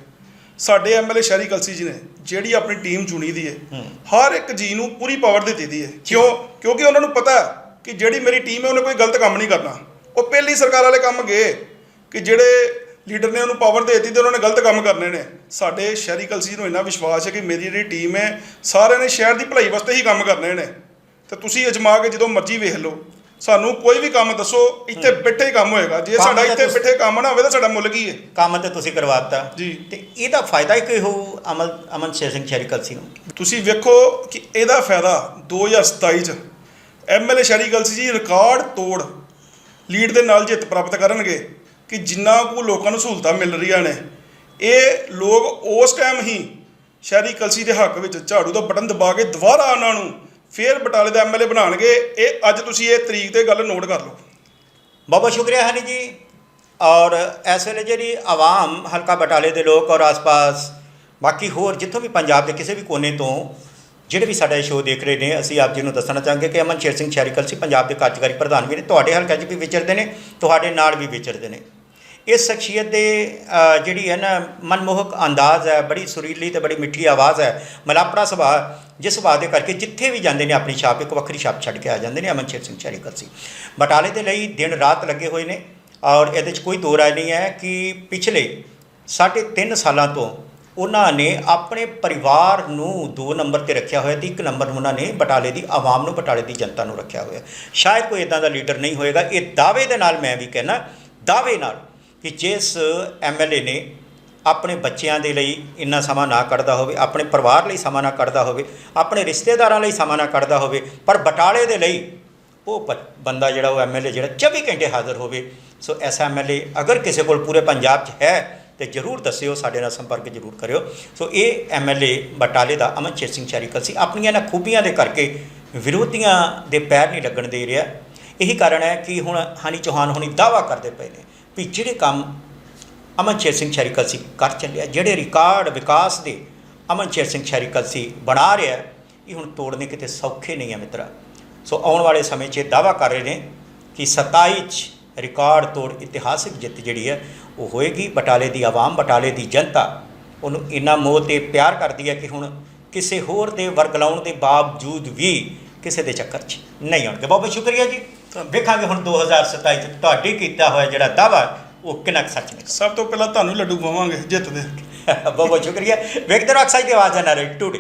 ਸਾਡੇ ਐਮਐਲਏ ਸ਼ਹਿਰੀ ਕਲਸੀ ਜੀ ਨੇ ਜਿਹੜੀ ਆਪਣੀ ਟੀਮ ਚੁਣੀ ਦੀ ਹੈ। ਹਰ ਇੱਕ ਜੀ ਨੂੰ ਪੂਰੀ ਪਾਵਰ ਦਿੱਤੀ ਦੀ ਹੈ ਕਿਉਂ? ਕਿਉਂਕਿ ਉਹਨਾਂ ਨੂੰ ਪਤਾ ਕਿ ਜਿਹੜੀ ਮੇਰੀ ਟੀਮ ਹੈ ਉਹਨੇ ਕੋਈ ਗਲਤ ਕੰਮ ਨਹੀਂ ਕਰਨਾ। ਉਹ ਪਹਿਲੀ ਸਰਕਾਰ ਵਾਲੇ ਕੰਮ ਗਏ ਕਿ ਜਿਹੜੇ ਲੀਡਰ ਨੇ ਉਹਨੂੰ ਪਾਵਰ ਦੇ ਦਿੱਤੀ ਤੇ ਉਹਨਾਂ ਨੇ ਗਲਤ ਕੰਮ ਕਰਨੇ ਨੇ। ਸਾਡੇ ਸ਼ਹਿਰੀ ਕਲਸੀ ਨੂੰ ਇੰਨਾ ਵਿਸ਼ਵਾਸ ਹੈ ਕਿ ਮੇਰੀ ਜਿਹੜੀ ਟੀਮ ਹੈ ਸਾਰਿਆਂ ਨੇ ਸ਼ਹਿਰ ਦੀ ਭਲਾਈ ਵਾਸਤੇ ਹੀ ਕੰਮ ਕਰਨੇ ਨੇ। ਤੇ ਤੁਸੀਂ ਅਜਮਾ ਕੇ ਜਦੋਂ ਮਰਜ਼ੀ ਵੇਖ ਲਓ। ਸਾਨੂੰ ਕੋਈ ਵੀ ਕੰਮ ਦੱਸੋ ਇੱਥੇ ਬੈਠੇ ਕੰਮ ਹੋਏਗਾ। ਜੇ ਸਾਡਾ ਇੱਥੇ ਬੈਠੇ ਕੰਮ ਨਾ ਹੋਵੇ ਤਾਂ ਸਾਡਾ ਮੁੱਲ ਕੀ ਹੈ? ਕੰਮ ਤੇ ਤੁਸੀਂ ਕਰਵਾਤਾ। ਜੀ। ਤੇ ਇਹਦਾ ਫਾਇਦਾ ਹੀ ਕੋਈ ਹੋ ਅਮਲ ਅਮਨ ਸ਼ੇਰ ਸਿੰਘ ਸ਼ਹਿਰੀ ਕਲਸੀ ਨੂੰ। ਤੁਸੀਂ ਵੇਖੋ ਕਿ ਇਹਦਾ ਫਾਇਦਾ 2027 ਚ ਐਮਐਲਏ ਸ਼ਹਿਰੀ ਕਲਸੀ ਜੀ ਰਿਕਾਰਡ ਤੋੜ ਲੀਡ ਦੇ ਨਾਲ ਜਿੱਤ ਪ੍ਰਾਪਤ ਕਰਨਗੇ ਕਿ ਜਿੰਨਾ ਕੁ ਲੋਕਾਂ ਨੂੰ ਸਹੂਲਤਾਂ ਮਿਲ ਰਹੀਆਂ ਨੇ। ਇਹ ਲੋਕ ਉਸ ਟਾਈਮ ਹੀ ਸ਼ਹਿਰੀ ਕਲਸੀ ਦੇ ਹੱਕ ਵਿੱਚ ਝਾੜੂ ਦਾ ਬਟਨ ਦਬਾ ਕੇ ਦੁਬਾਰਾ ਉਹਨਾਂ ਨੂੰ ਫਿਰ ਬਟਾਲੇ ਦਾ ਐਮਐਲਏ ਬਣਾਉਣਗੇ। ਇਹ ਅੱਜ ਤੁਸੀਂ ਇਹ ਤਰੀਕ ਤੇ ਗੱਲ ਨੋਟ ਕਰ ਲਓ। ਬਹੁਤ ਬਹੁਤ ਸ਼ੁਕਰੀਆ ਹਨੀ ਜੀ। ਔਰ ਇਸ ਵੇਲੇ ਜਿਹੜੀ ਆਵਾਮ, ਹਲਕਾ ਬਟਾਲੇ ਦੇ ਲੋਕ ਔਰ ਆਸ-ਪਾਸ ਬਾਕੀ ਹੋਰ ਜਿੱਥੋਂ ਵੀ ਪੰਜਾਬ ਦੇ ਕਿਸੇ ਵੀ ਕੋਨੇ ਤੋਂ ਜਿਹੜੇ ਵੀ ਸਾਡਾ ਸ਼ੋਅ ਦੇਖ ਰਹੇ ਨੇ, ਅਸੀਂ ਆਪ ਜੀ ਨੂੰ ਦੱਸਣਾ ਚਾਹਾਂਗੇ ਕਿ ਅਮਨ ਸ਼ੇਰ ਸਿੰਘ ਸ਼ੈਰੀਕਲ ਸੀ ਪੰਜਾਬ ਦੇ ਕਾਰਜਕਾਰੀ ਪ੍ਰਧਾਨ ਵੀ ਨੇ। ਤੁਹਾਡੇ ਹਲਕੇ 'ਚ ਵੀ ਵਿਚਰਦੇ ਨੇ, ਤੁਹਾਡੇ ਨਾਲ ਵੀ ਵਿਚਰਦੇ ਨੇ। ਇਸ ਸ਼ਖਸੀਅਤ ਦੇ ਜਿਹੜੀ ਹੈ ਨਾ ਮਨਮੋਹਕ ਅੰਦਾਜ਼ ਹੈ, ਬੜੀ ਸੁਰੀਲੀ ਤੇ ਬੜੀ ਮਿੱਠੀ ਆਵਾਜ਼ ਹੈ। ਮਲਾਪੜਾ ਸੁਭਾਅ ਜਿਸ ਸੁਭਾਅ ਦੇ ਕਰਕੇ ਜਿੱਥੇ ਵੀ ਜਾਂਦੇ ਨੇ, ਆਪਣੀ ਛਾਪ, ਇੱਕ ਵੱਖਰੀ ਛਾਪ ਛੱਡ ਕੇ ਆ ਜਾਂਦੇ ਨੇ ਅਮਨਸ਼ੇਰ ਸਿੰਘ ਸ਼ਹਿਰੀ ਕਲਸੀ ਬਟਾਲੇ ਦੇ ਲਈ ਦਿਨ ਰਾਤ ਲੱਗੇ ਹੋਏ ਨੇ ਔਰ ਇਹਦੇ 'ਚ ਕੋਈ ਦੋ ਰਾਏ ਨਹੀਂ ਹੈ ਕਿ ਪਿਛਲੇ ਸਾਢੇ ਤਿੰਨ ਸਾਲਾਂ ਤੋਂ ਉਹਨਾਂ ਨੇ ਆਪਣੇ ਪਰਿਵਾਰ ਨੂੰ ਦੋ ਨੰਬਰ ਤੇ ਰੱਖਿਆ ਹੋਇਆ ਤੇ ਇੱਕ ਨੰਬਰ ਉਹਨਾਂ ਨੇ ਬਟਾਲੇ ਦੀ ਆਵਾਮ ਨੂੰ, ਬਟਾਲੇ ਦੀ ਜਨਤਾ ਨੂੰ ਰੱਖਿਆ ਹੋਇਆ। ਸ਼ਾਇਦ ਕੋਈ ਇਦਾਂ ਦਾ ਲੀਡਰ ਨਹੀਂ ਹੋਏਗਾ। ਇਹ ਦਾਅਵੇ ਦੇ ਨਾਲ ਮੈਂ ਵੀ ਕਹਿਣਾ, ਦਾਅਵੇ ਨਾਲ ਕਿ ਜਿਸ ਐਮਐਲਏ ਨੇ ਆਪਣੇ ਬੱਚਿਆਂ ਦੇ ਲਈ ਇੰਨਾ ਸਮਾਂ ਨਾ ਕੱਢਦਾ ਹੋਵੇ, ਆਪਣੇ ਪਰਿਵਾਰ ਲਈ ਸਮਾਂ ਨਾ ਕੱਢਦਾ ਹੋਵੇ, ਆਪਣੇ ਰਿਸ਼ਤੇਦਾਰਾਂ ਲਈ ਸਮਾਂ ਨਾ ਕੱਢਦਾ ਹੋਵੇ, ਪਰ ਬਟਾਲੇ ਦੇ ਲਈ ਉਹ ਬ- ਬੰਦਾ ਜਿਹੜਾ ਉਹ ਐਮਐਲਏ ਜਿਹੜਾ 24 ਘੰਟੇ ਹਾਜ਼ਰ ਹੋਵੇ। ਸੋ ਐਸਾ ਐਮਐਲਏ ਅਗਰ ਕਿਸੇ ਕੋਲ ਪੂਰੇ ਪੰਜਾਬ 'ਚ ਹੈ, ਤੇ ਜਰੂਰ ਦੱਸਿਓ, ਸਾਡੇ ਨਾਲ ਸੰਪਰਕ ਜਰੂਰ ਕਰਿਓ। ਸੋ ਇਹ ਐਮਐਲਏ ਬਟਾਲੇ ਦਾ ਅਮਨਚੇਤ ਸਿੰਘ ਚਾਰੀਕਲ ਸੀ ਆਪਣੀਆਂ ਇਹਨਾਂ ਖੂਬੀਆਂ ਦੇ ਕਰਕੇ ਵਿਰੋਧੀਆਂ ਦੇ ਪੈਰ ਨਹੀਂ ਲੱਗਣ ਦੇ ਰਿਹਾ। ਇਹੀ ਕਾਰਨ ਹੈ ਕਿ ਹੁਣ ਹਾਨੀ ਚੌਹਾਨ ਹੁਣੀ ਦਾਵਾ ਕਰਦੇ ਪਏ ਨੇ ਵੀ ਜਿਹੜੇ ਕੰਮ ਅਮਨਚੇਤ ਸਿੰਘ ਸ਼ਰੀਕਲ ਸੀ ਕਰ ਚੱਲਿਆ। ਜਿਹੜੇ ਰਿਕਾਰਡ ਵਿਕਾਸ ਦੇ ਅਮਨਚੇਤ ਸਿੰਘ ਸ਼ਰੀਕਲ ਸੀ ਬਣਾ ਰਿਹਾ ਇਹ ਹੁਣ ਤੋੜਨੇ ਕਿਤੇ ਸੌਖੇ ਨਹੀਂ ਹੈ ਮਿੱਤਰਾ। ਸੋ ਆਉਣ ਵਾਲੇ ਸਮੇਂ 'ਚ ਇਹ ਦਾਵਾ ਕਰ ਰਹੇ ਨੇ ਕਿ 27 'ਚ ਰਿਕਾਰਡ ਤੋੜ ਇਤਿਹਾਸਿਕ ਜਿੱਤ ਜਿਹੜੀ ਹੈ ਉਹ ਹੋਏਗੀ। ਬਟਾਲੇ ਦੀ ਆਵਾਮ ਬਟਾਲੇ ਦੀ ਜਨਤਾ ਉਹਨੂੰ ਇੰਨਾ ਮੋਹ ਤੇ ਪਿਆਰ ਕਰਦੀ ਹੈ ਕਿ ਹੁਣ ਕਿਸੇ ਹੋਰ ਦੇ ਵਰਗਲਾਉਣ ਦੇ ਬਾਵਜੂਦ ਵੀ ਕਿਸੇ ਦੇ ਚੱਕਰ 'ਚ ਨਹੀਂ ਆਉਣਗੇ। ਬਹੁਤ ਬਹੁਤ ਸ਼ੁਕਰੀਆ ਜੀ। ਵੇਖਾਂਗੇ ਹੁਣ 2027 'ਚ ਤੁਹਾਡੇ ਕੀਤਾ ਹੋਇਆ ਜਿਹੜਾ ਦਾਵਾ ਉਹ ਕਿੰਨਾ ਕੁ ਸੱਚ ਨਿਕਲਦਾ। ਸਭ ਤੋਂ ਪਹਿਲਾਂ ਤੁਹਾਨੂੰ ਲੱਡੂ ਖਵਾਵਾਂਗੇ ਜਿੱਤ ਦੇ। ਬਹੁਤ ਬਹੁਤ ਸ਼ੁਕਰੀਆ। ਵੇਖਦੇ ਰਹੋ ਅਕਸਾਈ ਦੀ ਆਵਾਜ਼ ਹੈ ਨਾ ਟੂਡੇ